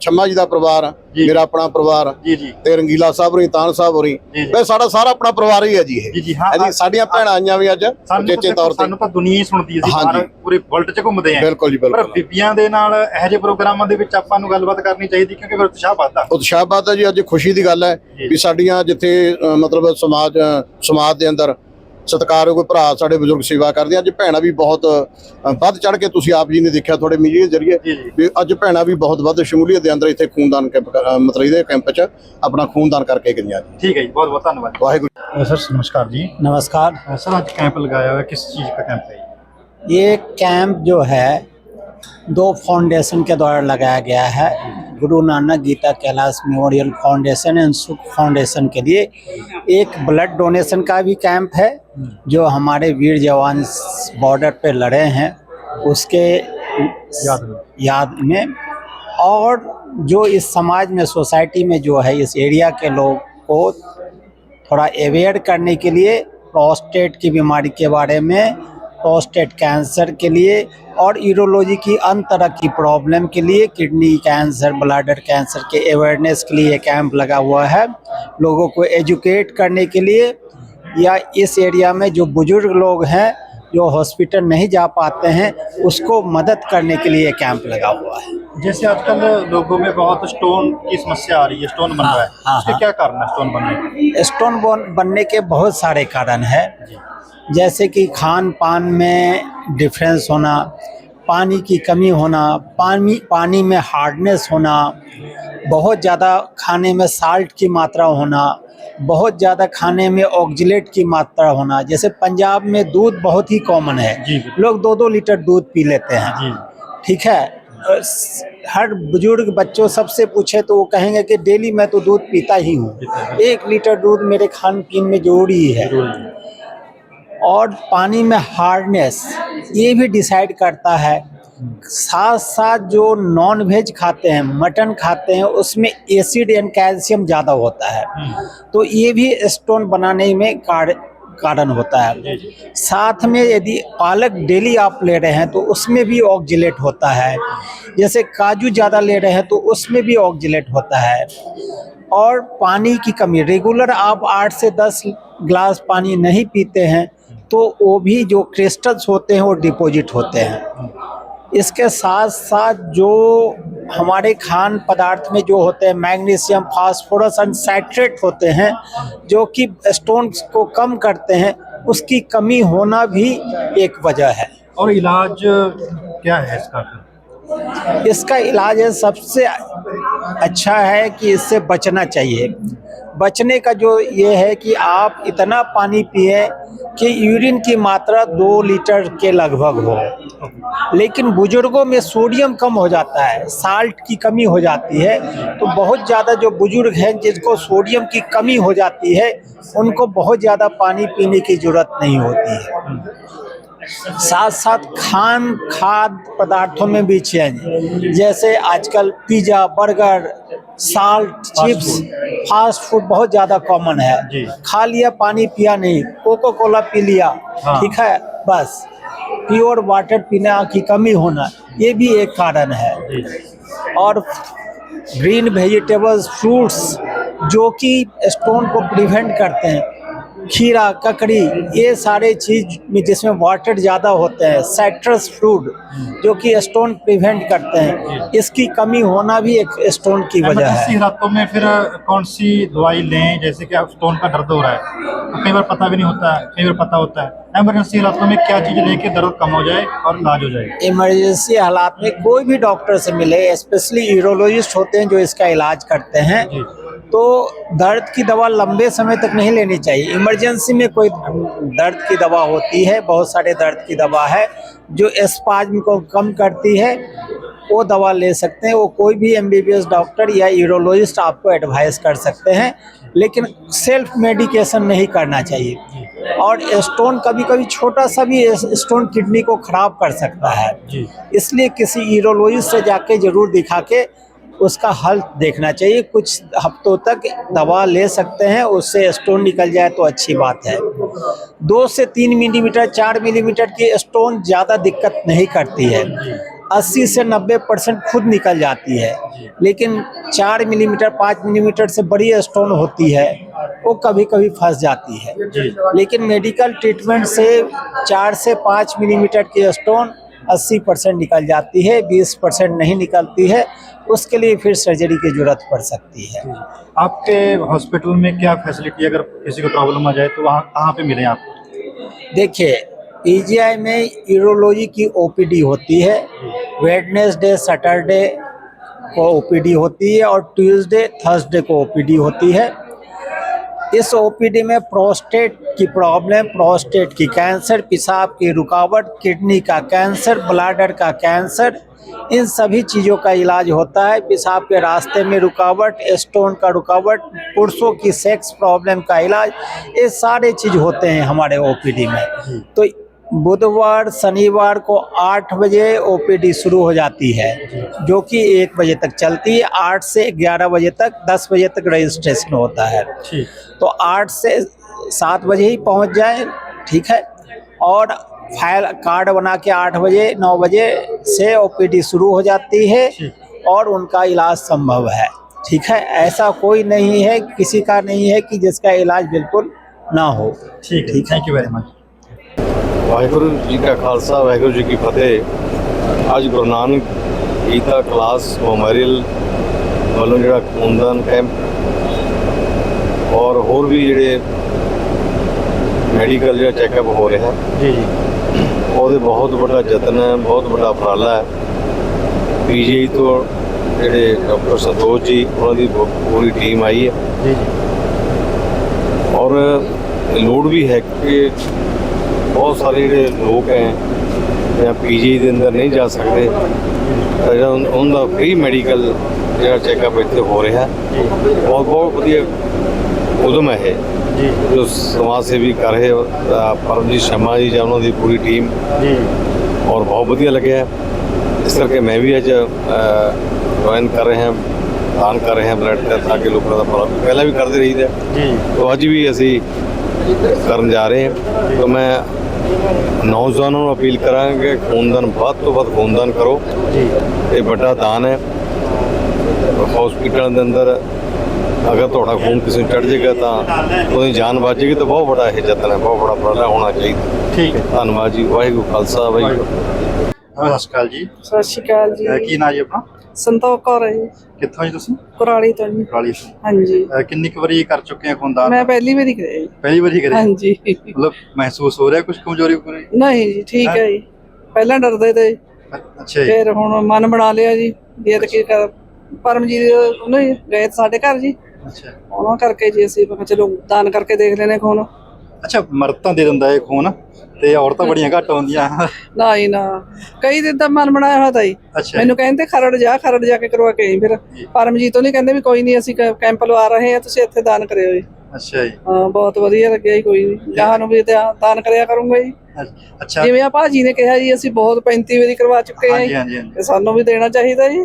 ਛੰਮਾ ਜੀ ਦਾ ਪਰਿਵਾਰ ਜੀ। ਮੇਰਾ ਆਪਣਾ ਪਰਿਵਾਰ ਜੀ ਜੀ। ਤੇ ਰੰਗੀਲਾ ਸਾਹਿਬ ਹੋਰੀ ਤਾਨ ਸਾਹਿਬ ਹੋਰੀ। ਜੀ, ਜੀ। ਤੇ ਸਾਡਾ ਸਾਰਾ ਆਪਣਾ ਪਰਿਵਾਰ ਹੀ ਹੈ ਜੀ ਇਹ। ਜੀ ਜੀ ਹਾਂ ਹਾਂਜੀ ਸਾਡੀਆਂ ਭੈਣਾਂ ਆਈਆਂ ਵੀ ਅੱਜ ਸਾਨੂੰ ਚੇਚੇ ਤਾਂ ਤੌਰ ਤੇ। ਸਾਨੂੰ ਤਾਂ ਦੁਨੀਆ ਹੀ ਸੁਣਦੀ ਹੈ ਅਸੀਂ ਹਾਂਜੀ। ਪੂਰੇ ਵਰਲਡ 'ਚ ਘੁੰਮਦੇ ਆਂ ਬਿਲਕੁਲ ਜੀ ਪਰ ਬਿਲਕੁਲ ਬੀਬੀਆਂ ਦੇ ਨਾਲ ਇਹੋ ਜਿਹੇ ਪ੍ਰੋਗਰਾਮਾਂ ਦੇ ਵਿੱਚ ਆਪਾਂ ਨੂੰ ਗੱਲਬਾਤ ਕਰਨੀ ਚਾਹੀਦੀ ਕਿਉਂਕਿ ਫਿਰ ਉਤਸ਼ਾਹ ਵੱਧਦਾ। ਉਤਸ਼ਾਹ ਬਾਤ ਹੈ ਜੀ ਅੱਜ ਖੁਸ਼ੀ ਖੁਸ਼ੀ ਦੀ ਗੱਲ ਹੈ ਵੀ ਸਾਡੀਆਂ ਜਿੱਥੇ ਅ, ਮਤਲਬ ਸਮਾਜ ਅ, ਸਮਾਜ ਦੇ ਅੰਦਰ ਸਤਿਕਾਰਯੋਗ ਭਰਾ ਸਾਡੇ ਬਜ਼ੁਰਗ ਸੇਵਾ ਕਰਦੇ ਆ ਅੱਜ ਭੈਣਾਂ ਵੀ ਬਹੁਤ ਅ, ਵੱਧ ਚੜ ਕੇ ਤੁਸੀਂ ਆਪ ਜੀ ਨੇ ਦੇਖਿਆ ਤੁਹਾਡੇ ਮੀਡੀਆ ਦੇ ਜ਼ਰੀਏ ਜੀ, ਜੀ। ਵੀ ਅੱਜ ਭੈਣਾਂ ਵੀ ਬਹੁਤ ਵੱਧ ਸ਼ਮੂਲੀਅਤ ਦੇ ਅੰਦਰ ਇੱਥੇ ਖੂਨਦਾਨ ਕੈਂਪ ਕਰ- ਅ, ਮਤਲਬ ਇਹਦੇ ਕੈਂਪ 'ਚ ਆਪਣਾ ਖੂਨਦਾਨ ਕਰਕੇ ਗਈਆਂ ਜੀ ठीक है जी बहुत बहुत धन्यवाद ਵਾਹਿਗੁਰੂ सर नमस्कार जी नमस्कार सर आज कैंप लगाया हुआ है किस चीज़ का कैंप है ये? ये कैंप जो है दो फाउंडेशन के द्वारा लगाया गया है Guru Nanak Geeta Kailash memorial foundation and Sukh foundation के लिए एक ब्लड डोनेशन का भी कैंप है जो हमारे वीर जवान बॉर्डर पे लड़े हैं उसके याद में। याद में और जो इस समाज में सोसाइटी में जो है इस एरिया के लोग को थोड़ा अवेयर करने के लिए प्रोस्टेट की बीमारी के बारे में प्रोस्टेट कैंसर के लिए और यूरोलॉजी की अन्य तरह की प्रॉब्लम के लिए किडनी कैंसर ब्लाडर कैंसर के अवेयरनेस के लिए कैंप लगा हुआ है। लोगों को एजुकेट करने के लिए या इस एरिया में जो बुज़ुर्ग लोग हैं जो हॉस्पिटल नहीं जा पाते हैं उसको मदद करने के लिए कैंप लगा हुआ है। जैसे आजकल लोगों में बहुत स्टोन की समस्या आ रही है स्टोन बन रहा है। हाँ, उसके हाँ। क्या कारण है स्टोन बनने के? स्टोन बन- बनने के बहुत सारे कारण है। जैसे कि खान पान में डिफरेंस होना पानी की कमी होना पानी पानी में हार्डनेस होना बहुत ज़्यादा खाने में साल्ट की मात्रा होना बहुत ज़्यादा खाने में ऑक्जिलेट की मात्रा होना जैसे पंजाब में दूध बहुत ही कॉमन है। लोग दो दो लीटर दूध पी लेते हैं। ठीक है? हर बुज़ुर्ग बच्चों सबसे पूछे तो वो कहेंगे कि डेली मैं तो दूध पीता ही हूँ। एक लीटर दूध मेरे खान पीन में ज़रूरी है। और पानी में हार्डनेस ये भी डिसाइड करता है साथ साथ जो नॉन वेज खाते हैं मटन खाते हैं उसमें एसिड एंड कैल्शियम ज़्यादा होता है। तो ये भी स्टोन बनाने में कार- कारण होता है। साथ में यदि पालक डेली आप ले रहे हैं तो उसमें भी ऑक्जिलेट होता है। जैसे काजू ज़्यादा ले रहे हैं तो उसमें भी ऑक्जिलेट होता है। और पानी की कमी रेगुलर आप आठ से दस ग्लास पानी नहीं पीते हैं तो वो भी जो क्रिस्टल्स होते हैं वो डिपॉजिट होते हैं। इसके साथ साथ जो हमारे खान पदार्थ में जो होते हैं मैग्नीशियम फास्फोरस एंड साइट्रेट होते हैं जो कि स्टोन को कम करते हैं उसकी कमी होना भी एक वजह है। और इलाज क्या है इसका? इसका इलाज है सबसे अच्छा है कि इससे बचना चाहिए। बचने का जो ये है कि आप इतना पानी पिए कि यूरिन की मात्रा दो लीटर के लगभग हो। लेकिन बुज़ुर्गों में सोडियम कम हो जाता है, साल्ट की कमी हो जाती है तो बहुत ज़्यादा जो बुज़ुर्ग हैं जिनको सोडियम की कमी हो जाती है, उनको बहुत ज़्यादा पानी पीने की ज़रूरत नहीं होती है। साथ साथ खान खाद्य पदार्थों में भी चेंज। जैसे आजकल pizza burger salt chips fast food बहुत ज़्यादा कॉमन। है। खा लिया पानी पिया नहीं कोको कोला पी लिया ठीक हाँ। ठीक है बस। प्योर वाटर पीना की कमी होना ये भी एक कारण है। और ग्रीन वेजिटेबल्स फ्रूट्स जो कि स्टोन को प्रिवेंट करते हैं खीरा ककड़ी ये सारे चीज़ में जिसमें वाटर ज़्यादा होते हैं साइट्रस फ्रूट जो कि स्टोन प्रिवेंट करते हैं। इसकी कमी होना भी एक स्टोन की वजह है। हालातों में फिर कौन सी दवाई लें जैसे कि स्टोन का दर्द हो रहा है। तो कई बार पता भी नहीं होता है कई बार पता होता है। इमरजेंसी हालातों में क्या चीज़ लें कि दर्द कम हो जाए और इलाज हो जाए? इमरजेंसी हालात में कोई भी डॉक्टर से मिले स्पेशली यूरोलॉजिस्ट होते हैं जो इसका इलाज करते हैं। तो दर्द की दवा लंबे समय तक नहीं लेनी चाहिए। इमरजेंसी में कोई दर्द की दवा होती है बहुत सारे दर्द की दवा है जो स्पाज्म को कम करती है वो दवा ले सकते हैं। वो कोई भी एमबीबीएस डॉक्टर या यूरोलॉजिस्ट आपको एडवाइस कर सकते हैं लेकिन सेल्फ मेडिकेशन नहीं करना चाहिए। और स्टोन कभी कभी छोटा सा भी स्टोन किडनी को खराब कर सकता है। इसलिए किसी यूरोलॉजिस्ट से जाके ज़रूर दिखा के उसका हल देखना चाहिए। कुछ हफ्तों तक दवा ले सकते हैं उससे स्टोन निकल जाए तो अच्छी बात है। दो से तीन मिलीमीटर चार मिलीमीटर की स्टोन ज़्यादा दिक्कत नहीं करती है। अस्सी से नब्बे परसेंट खुद निकल जाती है। लेकिन चार मिलीमीटर पाँच मिलीमीटर से बड़ी स्टोन होती है वो कभी कभी फंस जाती है। लेकिन मेडिकल ट्रीटमेंट से चार से पाँच मिलीमीटर की स्टोन अस्सी परसेंट निकल जाती है बीस परसेंट नहीं निकलती है उसके लिए फिर सर्जरी की ज़रूरत पड़ सकती है। आपके हॉस्पिटल में क्या फैसिलिटी अगर किसी को प्रॉब्लम आ जाए तो वहाँ कहाँ पे मिलें आप? देखिए पीजीआई में यूरोलॉजी की ओपीडी होती है वेडनेसडे सैटरडे को ओपीडी होती है और ट्यूसडे थर्सडे को ओपीडी होती है। इस ओपीडी में प्रोस्टेट की प्रॉब्लम, प्रोस्टेट की कैंसर, पेशाब की रुकावट, किडनी का कैंसर, ब्लाडर का कैंसर, इन सभी चीज़ों का इलाज होता है। पेशाब के रास्ते में रुकावट, स्टोन का रुकावट, पुरुषों की सेक्स प्रॉब्लम का इलाज, ये सारे चीज़ होते हैं हमारे ओपीडी में। तो बुधवार शनिवार को आठ बजे ओपीडी शुरू हो जाती है जो कि एक बजे तक चलती है। आठ से ग्यारह बजे तक दस बजे तक रजिस्ट्रेशन होता है। तो आठ से सात बजे ही पहुँच जाए ठीक है? और फ़ाइल कार्ड बना के आठ बजे नौ बजे से ओपीडी शुरू हो जाती है और उनका इलाज संभव है ठीक है? ऐसा कोई नहीं है किसी का नहीं है कि जिसका इलाज बिल्कुल ना हो। ठीक है। Thank you very much Waheguru ji ਕਾ ਖਾਲਸਾ ਵਾਹਿਗੁਰੂ ਜੀ ਕੀ ਫਤਿਹ। ਅੱਜ ਗੁਰੂ ਨਾਨਕ ਗੀਤਾ ਕਲਾਸ ਮੈਮੋਰੀਅਲ ਵੱਲੋਂ ਜਿਹੜਾ ਖੂਨਦਾਨ ਕੈਂਪ ਔਰ ਹੋਰ ਵੀ ਜਿਹੜੇ ਮੈਡੀਕਲ ਜਿਹੜਾ ਚੈੱਕਅਪ ਹੋ ਰਿਹਾ ਜੀ ਜੀ। ਉਹਦੇ ਬਹੁਤ ਵੱਡਾ ਯਤਨ ਹੈ ਬਹੁਤ ਵੱਡਾ ਉਪਰਾਲਾ ਹੈ। ਪੀ ਪੀਜੀ ਤੋਂ ਜਿਹੜੇ ਡਾਕਟਰ ਸੰਤੋਸ਼ ਜੀ ਉਹਨਾਂ ਦੀ ਪੂਰੀ ਟੀਮ ਆਈ ਹੈ। ਜੀ ਜੀ। ਔਰ ਲੋੜ ਵੀ ਹੈ ਕਿ ਬਹੁਤ ਸਾਰੇ ਜਿਹੜੇ ਲੋਕ ਹੈ ਜਾਂ ਪੀਜੀ ਦੇ ਅੰਦਰ ਨਹੀਂ ਜਾ ਸਕਦੇ। ਤਾਂ ਜਿਹੜਾ ਉਹਨਾਂ ਫ੍ਰੀ ਮੈਡੀਕਲ ਜਿਹੜਾ ਚੈੱਕਅਪ ਇੱਥੇ ਹੋ ਰਿਹਾ। ਬਹੁਤ ਬਹੁਤ ਵਧੀਆ ਉਦਮ ਹੈ ਇਹ। ਜੀ। ਜੋ ਸਮਾਜ ਸੇਵੀ ਕਰ ਰਹੇ ਪਰਮਜੀਤ ਸ਼ਰਮਾ ਜੀ ਜਾਂ ਉਹਨਾਂ ਦੀ ਪੂਰੀ ਟੀਮ ਜੀ। ਔਰ ਬਹੁਤ ਵਧੀਆ ਲੱਗਿਆ। ਇਸ ਕਰਕੇ ਮੈਂ ਵੀ ਅੱਜ ਜੁਆਇਨ ਕਰ ਰਹੇ ਹਾਂ ਦਾਨ ਕਰ ਰਹੇ ਹਾਂ ਬਲੱਡ ਤੇ ਤਾਂ ਕਿ ਲੋਕਾਂ ਦਾ ਭਲਾ ਪਹਿਲਾਂ ਵੀ ਕਰਦੇ ਰਹੀਦਾ। ਜੀ। ਤੋਂ ਅੱਜ ਵੀ ਅਸੀਂ ਕਰਨ ਜਾ ਰਹੇ ਹਾਂ। ਤਾਂ ਮੈਂ ਨੌਜਵਾਨਾਂ ਨੂੰ ਅਪੀਲ ਕਰਾਂਗੇ ਖੂਨਦਾਨ ਵੱਧ ਤੋਂ ਵੱਧ ਖੂਨਦਾਨ ਕਰੋ। ਜੀ। ਇਹ ਵੱਡਾ ਦਾਨ ਹੈ। ਹਸਪੀਟਲ ਦੇ ਅੰਦਰ ਅਗਰ ਤੁਹਾਡਾ ਖੂਨ ਕਿਸੇ ਚੜ ਜਾਏਗਾ ਤਾਂ ਉਹਦੀ ਜਾਨ ਬਚ ਜਾਏਗੀ ਤਾਂ ਬਹੁਤ ਵੱਡਾ ਇਹ ਯਤਨ ਹੈ ਬਹੁਤ ਵੱਡਾ ਪ੍ਰਣਾ ਹੋਣਾ ਚਾਹੀਦਾ। ਠੀਕ ਹੈ। ਧੰਨਵਾਦ ਜੀ। ਵਾਹਿਗੁਰੂ ਖਾਲਸਾ ਵਾਹਿਗੁਰੂ। ਨਮਸਕਾਰ ਜੀ। ਸਤਿ ਸ਼੍ਰੀ ਅਕਾਲ ਜੀ। ਕੀ ਨਾਮ ਜੀ ਆਪਣਾ? ਸੰਤੋਖ ਕੌਰ ਹੈ ਜੀ। ਕਿੱਥੋਂ ਜੀ ਤੁਸੀਂ? ਕੁਰਾਲੀ ਤੋਂ ਜੀ। ਕੁਰਾਲੀ ਤੋਂ। ਹਾਂਜੀ। ਅਹ ਕਿੰਨੀ ਕੁ ਵਾਰੀ ਕਰ ਚੁੱਕੇ ਆ ਖੂਨਦਾਨ ਮੈਂ ਪਹਿਲੀ ਵਾਰੀ ਕਰਿਆ ਜੀ। ਪਹਿਲੀ ਵਾਰੀ ਕਰਿਆ? ਹਾਂਜੀ। ਮਤਲਬ ਮਹਿਸੂਸ ਹੋ ਰਿਹਾ ਕੁਝ ਕਮਜ਼ੋਰੀ ਕੋਈ? ਨਹੀਂ ਜੀ ਠੀਕ ਹੈ ਜੀ। ਪਹਿਲਾਂ ਡਰਦੇ ਤੇ। ਅੱਛਾ ਜੀ। ਫਿਰ ਹੁਣ ਮਨ ਬਣਾ ਲਿਆ ਜੀ ਜੇ ਤਾਂ ਕੀ ਕਰ ਪਰਮਜੀਤ ਉਹਨੇ ਗਏ ਸਾਡੇ ਘਰ ਜੀ। ਅੱਛਾ। ਉਹਨਾਂ ਕਰਕੇ ਜੀ ਅਸੀਂ ਮੈਂ ਕਿਹਾ ਚਲੋ ਦਾਨ ਕਰਕੇ ਦੇਖ ਲੈਨੇ ਖੂਨ। ਅੱਛਾ ਮਰਦ ਤਾਂ ਦੇ ਦਿੰਦਾ ਇਹ ਖੂਨ ਤੇ ਔਰਤਾਂ ਬੜੀਆਂ ਘੱਟ ਹੁੰਦੀਆਂ ਨਾ ਹੀ ਨਾ। ਕਈ ਦਿਨ ਤਾਂ ਮਨ ਬਣਾਇਆ ਹੋਇਆ ਤਾਂ ਅੱਛਾ। ਮੈਨੂੰ ਕਹਿੰਦੇ ਖਰੜ ਜਾ ਖਰੜ ਜਾ ਕੇ ਕਰਵਾ ਕੇ ਆਈ। ਫਿਰ ਪਰਮਜੀਤ ਉਹ ਨਹੀਂ ਕਹਿੰਦੇ ਵੀ ਕੋਈ ਨਹੀਂ ਅਸੀਂ ਕ- ਕੈਂਪ ਲਵਾ ਰਹੇ ਹਾਂ ਤੁਸੀਂ ਇੱਥੇ ਦਾਨ ਕਰਿਓ ਜੀ। ਅੱਛਾ ਜੀ। ਹਾਂ ਬਹੁਤ ਵਧੀਆ ਲੱਗਿਆ ਜੀ ਕੋਈ ਨਹੀਂ ਗਾਹਾਂ ਨੂੰ ਵੀ ਦਾਨ ਕਰਿਆ ਕਰੂੰਗਾ ਜੀ। ਅੱਛਾ। ਜਿਵੇਂ ਆ ਭਾਜੀ ਨੇ ਕਿਹਾ ਜੀ ਅਸੀਂ ਬਹੁਤ 35 ਵਾਰੀ ਕਰਵਾ ਚੁੱਕੇ ਹਾਂ ਹਾਂਜੀ ਜੀ ਹਾਂਜੀ ਹਾਂਜੀ। ਤੇ ਸਾਨੂੰ ਵੀ ਦੇਣਾ ਚਾਹੀਦਾ ਜੀ।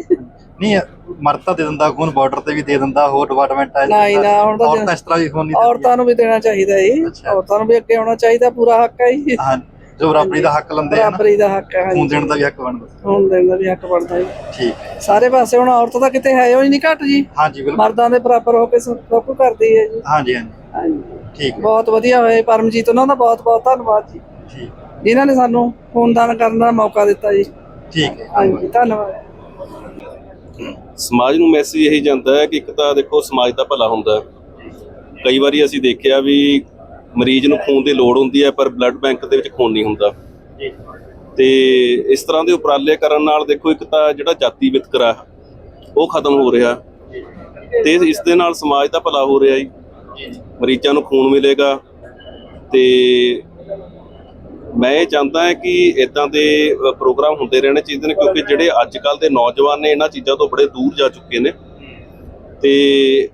ਨਹੀਂ ਮਰਦ ਤਾਂ ਦੇ ਦਿੰਦਾ ਖੂਨ ਬਾਰਡਰ ਤੇ ਵੀ ਦੇ ਦਿੰਦਾ ਹੋਰ ਡਿਪਾਰਟਮੈਂਟ ਆ ਨਾ ਹੀ ਨਾ, ਹੁਣ ਤਾਂ ਔਰਤਾਂ ਇਸ ਤਰ੍ਹਾਂ ਵੀ ਖੂਨ ਨਹੀਂ ਦਿੰਦੀਆਂ। ਔਰਤਾਂ ਨੂੰ ਵੀ ਦੇਣਾ ਚਾਹੀਦਾ ਜੀ ਅੱਛਾ। ਔਰਤਾਂ ਨੂੰ ਵੀ ਅੱਗੇ ਆਉਣਾ ਚਾਹੀਦਾ ਪੂਰਾ ਹੱਕ ਹੈ ਜੀ। ਹਾਂ ਜੋ ਬਰਾਬਰੀ ਦਾ ਹੱਕ ਲੰਦੇ ਆ ਨਾ ਬਰਾਬਰੀ ਦਾ ਹੱਕ ਹੈ ਖੂਨ ਦੇਣ ਦਾ ਵੀ ਹੱਕ ਬਣਦਾ। ਹੁਣ ਦੇਣ ਦਾ ਵੀ ਹੱਕ ਬਣਦਾ ਜੀ। ਠੀਕ ਹੈ। ਸਾਰੇ ਪਾਸੇ ਹੁਣ ਔਰਤ ਤਾਂ ਕਿਤੇ ਹੈ ਹੀ ਨਹੀਂ ਘੱਟ ਜੀ। ਹਾਂਜੀ ਬਿਲਕੁਲ। ਮਰਦਾਂ ਦੇ ਬਰਾਬਰ ਹੋ ਕੇ ਸਭ ਸਭ ਕੁਝ ਕਰਦੀ ਹੈ ਜੀ। ਹਾਂਜੀ ਹਾਂਜੀ। ਹਾਂਜੀ। ਠੀਕ ਹੈ। ਬਹੁਤ ਵਧੀਆ ਹੋਏ ਪਰਮਜੀਤ ਉਹਨਾਂ ਦਾ ਬਹੁਤ ਬਹੁਤ ਧੰਨਵਾਦ ਜੀ। ਠੀਕ ਜਿਨ੍ਹਾਂ ਨੇ ਸਾਨੂੰ ਖੂਨਦਾਨ ਕਰਨ ਦਾ ਮੌਕਾ ਦਿੱਤਾ ਜੀ। ਠੀਕ ਹੈ। ਹਾਂਜੀ ਧੰਨਵਾਦ। ਸਮਾਜ ਨੂੰ ਮੈਸੇਜ ਇਹੀ ਜਾਂਦਾ ਹੈ ਕਿ ਇੱਕ ਤਾਂ ਦੇਖੋ ਸਮਾਜ ਦਾ ਭਲਾ ਹੁੰਦਾ। ਕਈ ਵਾਰੀ ਅਸੀਂ ਦੇਖਿਆ ਵੀ ਮਰੀਜ਼ ਨੂੰ ਖੂਨ ਦੀ ਲੋੜ ਹੁੰਦੀ ਹੈ ਪਰ ਬਲੱਡ ਬੈਂਕ ਦੇ ਵਿੱਚ ਖੂਨ ਨਹੀਂ ਹੁੰਦਾ। ਤੇ ਇਸ ਤਰ੍ਹਾਂ ਦੇ ਉਪਰਾਲੇ ਕਰਨ ਨਾਲ ਦੇਖੋ ਇੱਕ ਤਾਂ ਜਿਹੜਾ ਜਾਤੀ ਵਿਤਕਰਾ ਉਹ ਖਤਮ ਹੋ ਰਿਹਾ। ਤੇ ਇਸ ਦੇ ਨਾਲ ਸਮਾਜ ਦਾ ਭਲਾ ਹੋ ਰਿਹਾ ਜੀ। ਮਰੀਜ਼ਾਂ ਨੂੰ ਖੂਨ ਮਿਲੇਗਾ ਤੇ ਮੈਂ ਇਹ ਚਾਹੁੰਦਾ ਹਾਂ ਕਿ ਇਦਾਂ ਦੇ ਪ੍ਰੋਗਰਾਮ ਹੁੰਦੇ ਰਹਿਣੇ ਚਾਹੀਦੇ ਨੇ, ਕਿਉਂਕਿ ਜਿਹੜੇ ਅੱਜ ਕੱਲ ਦੇ ਨੌਜਵਾਨ ਨੇ, ਇਹਨਾਂ ਚੀਜ਼ਾਂ ਤੋਂ ਬੜੇ ਦੂਰ ਜਾ ਚੁੱਕੇ ਨੇ। ਤੇ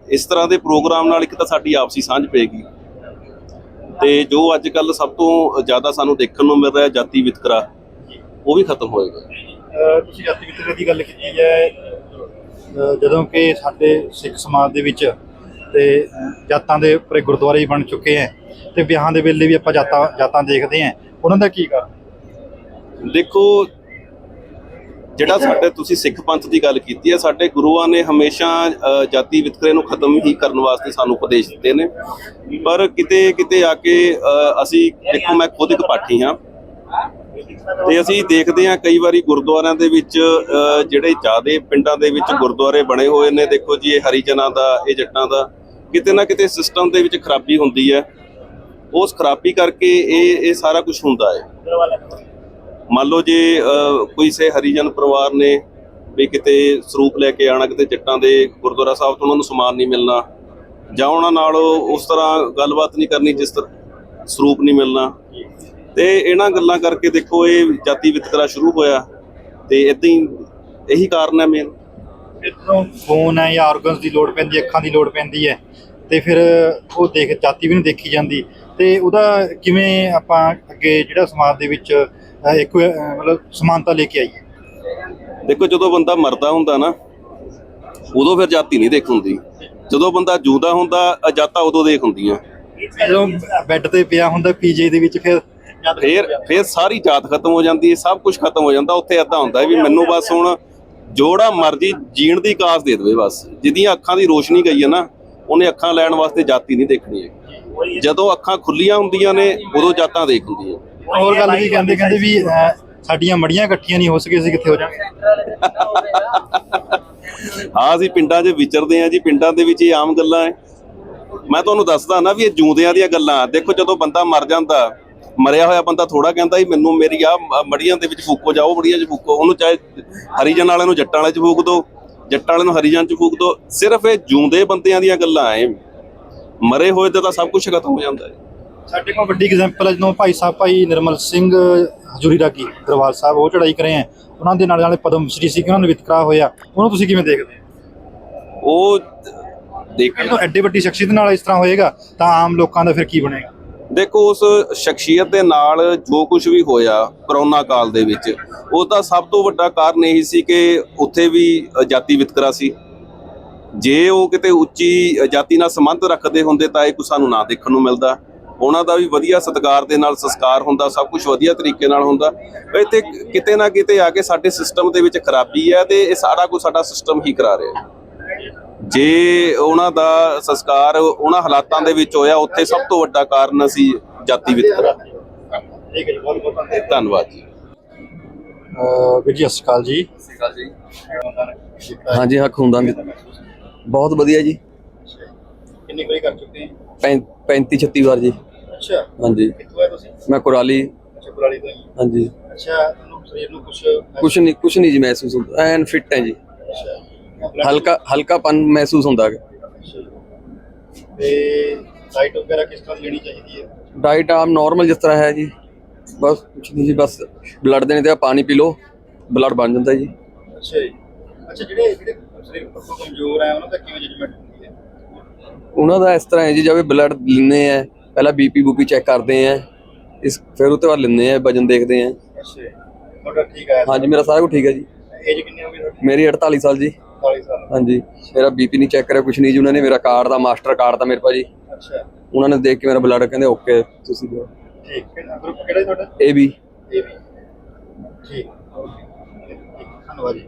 ਇਸ ਤਰ੍ਹਾਂ ਦੇ ਪ੍ਰੋਗਰਾਮ ਨਾਲ ਇੱਕ ਤਾਂ ਸਾਡੀ ਆਪਸੀ ਸਾਂਝ ਪਏਗੀ। ਤੇ ਜੋ ਅੱਜ ਕੱਲ ਸਭ ਤੋਂ ਜ਼ਿਆਦਾ ਸਾਨੂੰ ਦੇਖਣ ਨੂੰ ਮਿਲ ਰਿਹਾ ਜਾਤੀ ਵਿਤਕਰਾ, ਉਹ ਵੀ ਖਤਮ ਹੋਏਗਾ। ਤੁਸੀਂ ਜਾਤੀ ਵਿਤਕਰੇ ਦੀ ਗੱਲ ਕੀਤੀ ਹੈ। ਜਦੋਂ ਕਿ ਸਾਡੇ ਸਿੱਖ ਸਮਾਜ ਦੇ ਵਿੱਚ ਤੇ ਜਾਤਾਂ ਦੇ ਉੱਪਰ ਗੁਰਦੁਆਰੇ ਵੀ ਬਣ ਚੁੱਕੇ ਹੈ। ਤੇ ਵਿਆਹਾਂ ਦੇ ਵੇਲੇ ਵੀ ਆਪਾਂ ਜਾਤਾਂ ਜਾਤਾਂ ਦੇਖਦੇ ਹਾਂ। ਉਹਨਾਂ ਦਾ ਕੀ ਕਾਰਨ? ਦੇਖੋ ਜਿਹੜਾ ਸਾਡੇ ਤੁਸੀਂ ਸਿੱਖ ਪੰਥ ਦੀ ਗੱਲ ਕੀਤੀ ਹੈ ਸਾਡੇ ਗੁਰੂਆਂ ਨੇ ਹਮੇਸ਼ਾ ਜਾਤੀ ਵਿਤਕਰੇ ਨੂੰ ਖਤਮ ਹੀ ਕਰਨ ਵਾਸਤੇ ਸਾਨੂੰ ਉਪਦੇਸ਼ ਦਿੱਤੇ ਨੇ। ਪਰ ਕਿਤੇ ਕਿਤੇ ਆ ਕੇ ਅ, ਅਸੀਂ ਦੇਖੋ ਮੈਂ ਖੁਦ ਇੱਕ ਪਾਠੀ ਹਾਂ। ਤੇ ਅਸੀਂ ਦੇਖਦੇ ਹਾਂ ਕਈ ਵਾਰੀ ਗੁਰਦੁਆਰਿਆਂ ਦੇ ਵਿੱਚ ਜਿਹੜੇ ਜਿਆਦੇ ਪਿੰਡਾਂ ਦੇ ਵਿੱਚ ਗੁਰਦੁਆਰੇ ਬਣੇ ਹੋਏ ਨੇ ਦੇਖੋ ਜੀ ਇਹ ਹਰੀਜਨਾਂ ਦਾ ਇਹ ਜੱਟਾਂ ਦਾ ਕਿਤੇ ਨਾ ਕਿਤੇ ਸਿਸਟਮ ਦੇ ਵਿੱਚ ਖਰਾਬੀ ਹੁੰਦੀ ਹੈ। ਉਸ ਖਰਾਬੀ ਕਰਕੇ ਇਹ ਇਹ ਸਾਰਾ ਕੁਝ ਹੁੰਦਾ ਹੈ। ਮੰਨ ਲਓ ਜੇ ਕੋਈ ਸੇ ਹਰੀਜਨ ਪਰਿਵਾਰ ਨੇ ਵੀ ਕਿਤੇ ਸਰੂਪ ਲੈ ਕੇ ਆਣਾ ਕਿਤੇ ਜੱਟਾਂ ਦੇ ਗੁਰਦੁਆਰਾ ਸਾਹਿਬ ਤੋਂ ਉਹਨਾਂ ਨੂੰ ਸਮਾਨ ਨਹੀਂ ਮਿਲਣਾ, ਜਾਂ ਉਹਨਾਂ ਨਾਲ ਉਸ ਤਰ੍ਹਾਂ ਗੱਲਬਾਤ ਨਹੀਂ ਕਰਨੀ ਜਿਸ ਤਰ੍ਹਾਂ ਸਰੂਪ ਨਹੀਂ ਮਿਲਣਾ, ਤੇ ਇਹਨਾਂ ਗੱਲਾਂ ਕਰਕੇ ਦੇਖੋ ਇਹ ਜਾਤੀ ਵਿਤਕਰਾ ਸ਼ੁਰੂ ਹੋਇਆ, ਤੇ ਇਦਾਂ ਹੀ ਇਹੀ ਕਾਰਨ ਹੈ ਮੇਨ ਜਦੋਂ ਫੋਨ ਹੈ ਜਾਂ ਆਰਗਨਸ ਦੀ ਲੋੜ ਪੈਂਦੀ ਹੈ, ਅੱਖਾਂ ਦੀ ਲੋੜ ਪੈਂਦੀ ਹੈ ਤੇ ਫਿਰ ਉਹ ਦੇਖ ਜਾਤੀ ਵੀ ਨਹੀਂ ਦੇਖੀ ਜਾਂਦੀ। ਤੇ ਉਹਦਾ ਕਿਵੇਂ ਆਪਾਂ ਅੱਗੇ ਜਿਹੜਾ ਸਮਾਜ ਦੇ ਵਿੱਚ ਇੱਕ ਮਤਲਬ ਸਮਾਨਤਾ ਲੈ ਕੇ ਆਈਏ? ਦੇਖੋ ਜਦੋਂ ਬੰਦਾ ਮਰਦਾ ਹੁੰਦਾ ਨਾ ਉਦੋਂ ਫਿਰ ਜਾਤੀ ਨਹੀਂ ਦੇਖ ਹੁੰਦੀ। ਜਦੋਂ ਬੰਦਾ ਜੂਦਾ ਹੁੰਦਾ ਅ, ਜਾਤਾਂ ਉਦੋਂ ਦੇਖ ਹੁੰਦੀਆਂ। ਜਦੋਂ ਬੈੱਡ ਤੇ ਪਿਆ ਹੁੰਦਾ ਪੀਜੀ ਦੇ ਵਿੱਚ ਫਿਰ ਫਿਰ ਫਿਰ ਸਾਰੀ ਜਾਤ ਖਤਮ ਹੋ ਜਾਂਦੀ ਹੈ ਸਭ ਕੁਝ ਖਤਮ ਹੋ ਜਾਂਦਾ ਉੱਥੇ ਏਦਾਂ ਹੁੰਦਾ ਵੀ ਮੈਨੂੰ ਬਸ ਹੁਣ ਜੋੜਾ ਮਰਜ਼ੀ ਜੀਣ ਦੀ ਕਾਸ ਦੇ ਦੇਵੇ ਬਸ। ਜਿਹਦੀਆਂ ਅੱਖਾਂ ਦੀ ਰੋਸ਼ਨੀ ਗਈ ਹੈ ਨਾ ਉਹਨੇ ਅੱਖਾਂ ਲੈਣ ਵਾਸਤੇ ਜਾਤੀ ਨਹੀਂ ਦੇਖਣੀ ਹੈ ਜਦੋਂ ਅੱਖਾਂ ਖੁੱਲੀਆਂ ਹੁੰਦੀਆਂ ਨੇ ਉਦੋਂ ਜਾਤਾਂ ਦੇਖ ਹੁੰਦੀਆਂ। ਹੋਰ ਗੱਲ ਵੀ ਕਹਿੰਦੇ? ਕਹਿੰਦੇ ਵੀ ਸਾਡੀਆਂ ਮੜੀਆਂ ਇਕੱਠੀਆਂ ਨਹੀਂ ਹੋ ਸਕੇ ਅਸੀਂ ਕਿੱਥੇ ਹੋ ਜਾਾਂਗੇ ਹਾਂ ਅਸੀਂ ਪਿੰਡਾਂ 'ਚ ਵਿਚਰਦੇ ਆ ਜੀ ਪਿੰਡਾਂ ਦੇ ਵਿੱਚ ਇਹ ਆਮ ਗੱਲਾਂ ਹੈ। ਮੈਂ ਤੁਹਾਨੂੰ ਦੱਸਦਾ ਨਾ ਵੀ ਇਹ ਜੂੰਦਿਆਂ ਦੀਆਂ ਗੱਲਾਂ। ਦੇਖੋ ਜਦੋਂ ਬੰਦਾ ਮਰ ਜਾਂਦਾ ਮਰਿਆ ਹੋਇਆ ਬੰਦਾ ਥੋੜਾ ਕਹਿੰਦਾ ਹੀ ਮੈਨੂੰ ਮੇਰੀ ਆ ਮੜੀਆਂ ਦੇ ਵਿੱਚ ਫੂਕੋ ਜਾਓ ਮੜੀਆਂ 'ਚ ਫੂਕੋ। ਉਹਨੂੰ ਚਾਹੇ ਹਰੀਜਨ ਵਾਲਿਆਂ ਨੂੰ ਜੱਟਾਂ ਵਾਲੇ 'ਚ ਫੂਕ ਦਿਓ। ਜੱਟਾਂ ਵਾਲਿਆਂ ਨੂੰ ਹਰੀਜਨ 'ਚ ਫੂਕ ਦਿਓ ਸਿਰਫ ਇਹ ਜੂੰਦੇ ਬੰਦਿਆਂ ਦੀਆਂ ਗੱਲਾਂ ਐ। ਮਰੇ ਹੋਏ ਤੇ ਤਾਂ ਸਭ ਕੁਝ ਖਤਮ ਹੋ ਜਾਂਦਾ ਹੈ। ਸਾਡੇ ਕੋਲ ਵੱਡੀ ਐਗਜ਼ਾਮਪਲ ਹੈ ਜਦੋਂ ਭਾਈ ਸਾਹਿਬ ਭਾਈ ਨਿਰਮਲ ਸਿੰਘ ਹਜੂਰੀ ਰਾਗੀ ਦਰਬਾਰ ਸਾਹਿਬ ਉਹ ਚੜਾਈ ਕਰੇ ਹੈ ਉਹਨਾਂ ਦੇ ਨਾਲ ਨਾਲੇ ਪਦਮ ਸ਼੍ਰੀ ਸੀ ਕਿ ਉਹਨਾਂ ਨੂੰ ਵਿਤਕਰਾ ਹੋਇਆ। ਉਹਨੂੰ ਤੁਸੀਂ ਕਿਵੇਂ ਦੇਖਦੇ ਹੋ? ਉਹ ਦੇਖ ਜਦੋਂ ਐਡੇ ਵੱਡੀ ਸ਼ਖਸੀਅਤ ਨਾਲ ਇਸ ਤਰ੍ਹਾਂ ਹੋਏਗਾ ਤਾਂ ਆਮ ਲੋਕਾਂ ਦਾ ਫਿਰ ਕੀ ਬਣੇਗਾ? ਦੇਖੋ, ਉਸ ਸ਼ਖਸੀਅਤ ਦੇ ਨਾਲ ਜੋ ਕੁਝ ਵੀ ਹੋਇਆ ਕਰੋਨਾ ਕਾਲ ਦੇ ਵਿੱਚ ਉਹਦਾ ਸਭ ਤੋਂ ਵੱਡਾ ਕਾਰਨ ਇਹੀ ਸੀ ਕਿ ਉੱਥੇ ਵੀ ਜਾਤੀ ਵਿਤਕਰਾ ਸੀ। ਜੇ ਉਹ ਕਿਤੇ ਉੱਚੀ ਜਾਤੀ ਨਾਲ ਸੰਬੰਧ ਰੱਖਦੇ ਹੁੰਦੇ ਤਾਂ ਇਹ ਕੁਛ ਸਾਨੂੰ ਨਾ ਦੇਖਣ ਨੂੰ ਮਿਲਦਾ। ਉਹਨਾਂ ਦਾ ਵੀ ਵਧੀਆ ਸਤਿਕਾਰ ਦੇ ਨਾਲ ਸੰਸਕਾਰ ਹੁੰਦਾ, ਸਭ ਕੁਝ ਵਧੀਆ ਤਰੀਕੇ ਨਾਲ ਹੁੰਦਾ। ਇੱਥੇ ਕਿਤੇ ਨਾ ਕਿਤੇ ਆ ਕੇ ਸਾਡੇ ਸਿਸਟਮ ਦੇ ਵਿੱਚ ਖਰਾਬੀ ਹੈ ਤੇ ਇਹ ਸਾਰਾ ਕੁਝ ਸਾਡਾ ਸਿਸਟਮ ਹੀ ਕਰਾ ਰਿਹਾ। ਹੈ ਜੇ ਉਹਨਾਂ ਦਾ ਸੰਸਕਾਰ ਉਹਨਾਂ ਹਾਲਾਤਾਂ ਦੇ ਵਿੱਚ ਹੋਇਆ ਉੱਥੇ ਸਭ ਤੋਂ ਵੱਡਾ ਕਾਰਨ ਸੀ ਜਾਤੀ ਵਿਤਕਰਾ। ਠੀਕ ਹੈ ਜੀ। ਬਹੁਤ ਬਹੁਤ ਧੰਨਵਾਦ ਧੰਨਵਾਦ ਜੀ ਵੀਰ ਜੀ ਸਤਿ ਸ਼੍ਰੀ ਅਕਾਲ ਜੀ। ਹਾਂਜੀ ਹਾਂ ਖੂਨਦਾਨ ਦਿੱਤਾ ਬਹੁਤ ਵਧੀਆ ਜੀ। ਕਿੰਨੀ ਵਾਰੀ ਕਰ ਚੁੱਕੇ ਹੈ 35 36 ਵਾਰ ਜੀ। ਅੱਛਾ। ਹਾਂਜੀ। ਕਿੱਥੋਂ ਤੁਸੀਂ? ਮੈਂ ਕੁਰਾਲੀ। ਅੱਛਾ ਕੁਰਾਲੀ ਤੋਂ ਹੀ ਹਾਂਜੀ। ਅੱਛਾ ਤੁਹਾਨੂੰ ਸਰੀਰ ਨੂੰ ਕੁਝ ਕੁਛ ਨਹੀਂ ਕੁਛ ਨਹੀਂ ਜੀ ਮਹਿਸੂਸ ਹੁੰਦਾ। ਐਨ ਫਿੱਟ ਹੈ ਜੀ। ਅੱਛਾ। ਹਲਕਾ ਹਲਕਾਪਨ ਮਹਿਸੂਸ ਹੁੰਦਾ ਹੈ। ਤੇ ਡਾਈਟ ਵਗੈਰਾ ਕਿਸ ਤਰ੍ਹਾਂ ਦੀ ਲੈਣੀ ਚਾਹੀਦੀ ਹੈ? ਡਾਈਟ ਆਮ ਨਾਰਮਲ ਜਿਸ ਤਰ੍ਹਾਂ ਹੈ ਜੀ। ਬਸ ਕੁਛ ਨਹੀਂ ਜੀ ਬਸ ਬਲੱਡ ਦੇਣੇ ਤੇ ਪਾਣੀ ਪੀ ਲਓ ਬਲੱਡ ਬਣ ਜਾਂਦਾ ਜੀ। ਅੱਛਾ ਜੀ। ਅੱਛਾ ਜਿਹੜੇ ਜਿਹੜੇ ਸਰੀਰ ਪੱਖੋਂ ਕਮਜ਼ੋਰ ਹੈ ਉਹਨਾਂ ਦਾ ਕਿਵੇਂ ਜਜਮੈਂਟ ਹੁੰਦੀ ਹੈ? ਉਹਨਾਂ ਦਾ ਇਸ ਤਰ੍ਹਾਂ ਹੈ ਜੀ ਜਦੋਂ ਬਲੱਡ ਲੈਂਦੇ ਆ ਪਹਿਲਾਂ ਬੀਪੀ ਬੂਪੀ ਚੈੱਕ ਕਰਦੇ ਆ ਇਸ ਫਿਰ ਉਹ ਤੋਂ ਬਾਅਦ ਲੈਂਦੇ ਆ ਵਜਨ ਦੇਖਦੇ ਆ। ਅੱਛਾ। ਤੁਹਾਡਾ ਠੀਕ ਹੈ ਹਾਂਜੀ ਮੇਰਾ ਸਾਰਾ ਕੁਝ ਠੀਕ ਹੈ ਜੀ। ਏਜ ਕਿੰਨੀ ਹੋ ਗਈ ਤੁਹਾਡੀ? ਮੇਰੀ 48 ਸਾਲ ਜੀ। 40 ਸਾਲ ਹਾਂਜੀ। ਮੇਰਾ ਬੀਪੀ ਨਹੀਂ ਚੈੱਕ ਕਰਿਆ ਕੁਛ ਨਹੀਂ ਜੀ ਉਹਨਾਂ ਨੇ ਮੇਰਾ ਕਾਰਡ ਦਾ ਮਾਸਟਰ ਕਾਰਡ ਦਾ ਮੇਰੇ ਭਾਜੀ। ਅੱਛਾ। ਉਹਨਾਂ ਨੇ ਦੇਖ ਕੇ ਮੇਰਾ ਬਲੱਡ ਕਹਿੰਦੇ ਓਕੇ ਤੁਸੀਂ ਦਿਓ। ਠੀਕ ਗਰੁੱਪ ਕਿਹੜਾ ਤੁਹਾਡਾ? ਇਹ ਵੀ ਠੀਕ। ਓਕੇ। ਧੰਨਵਾਦ ਜੀ।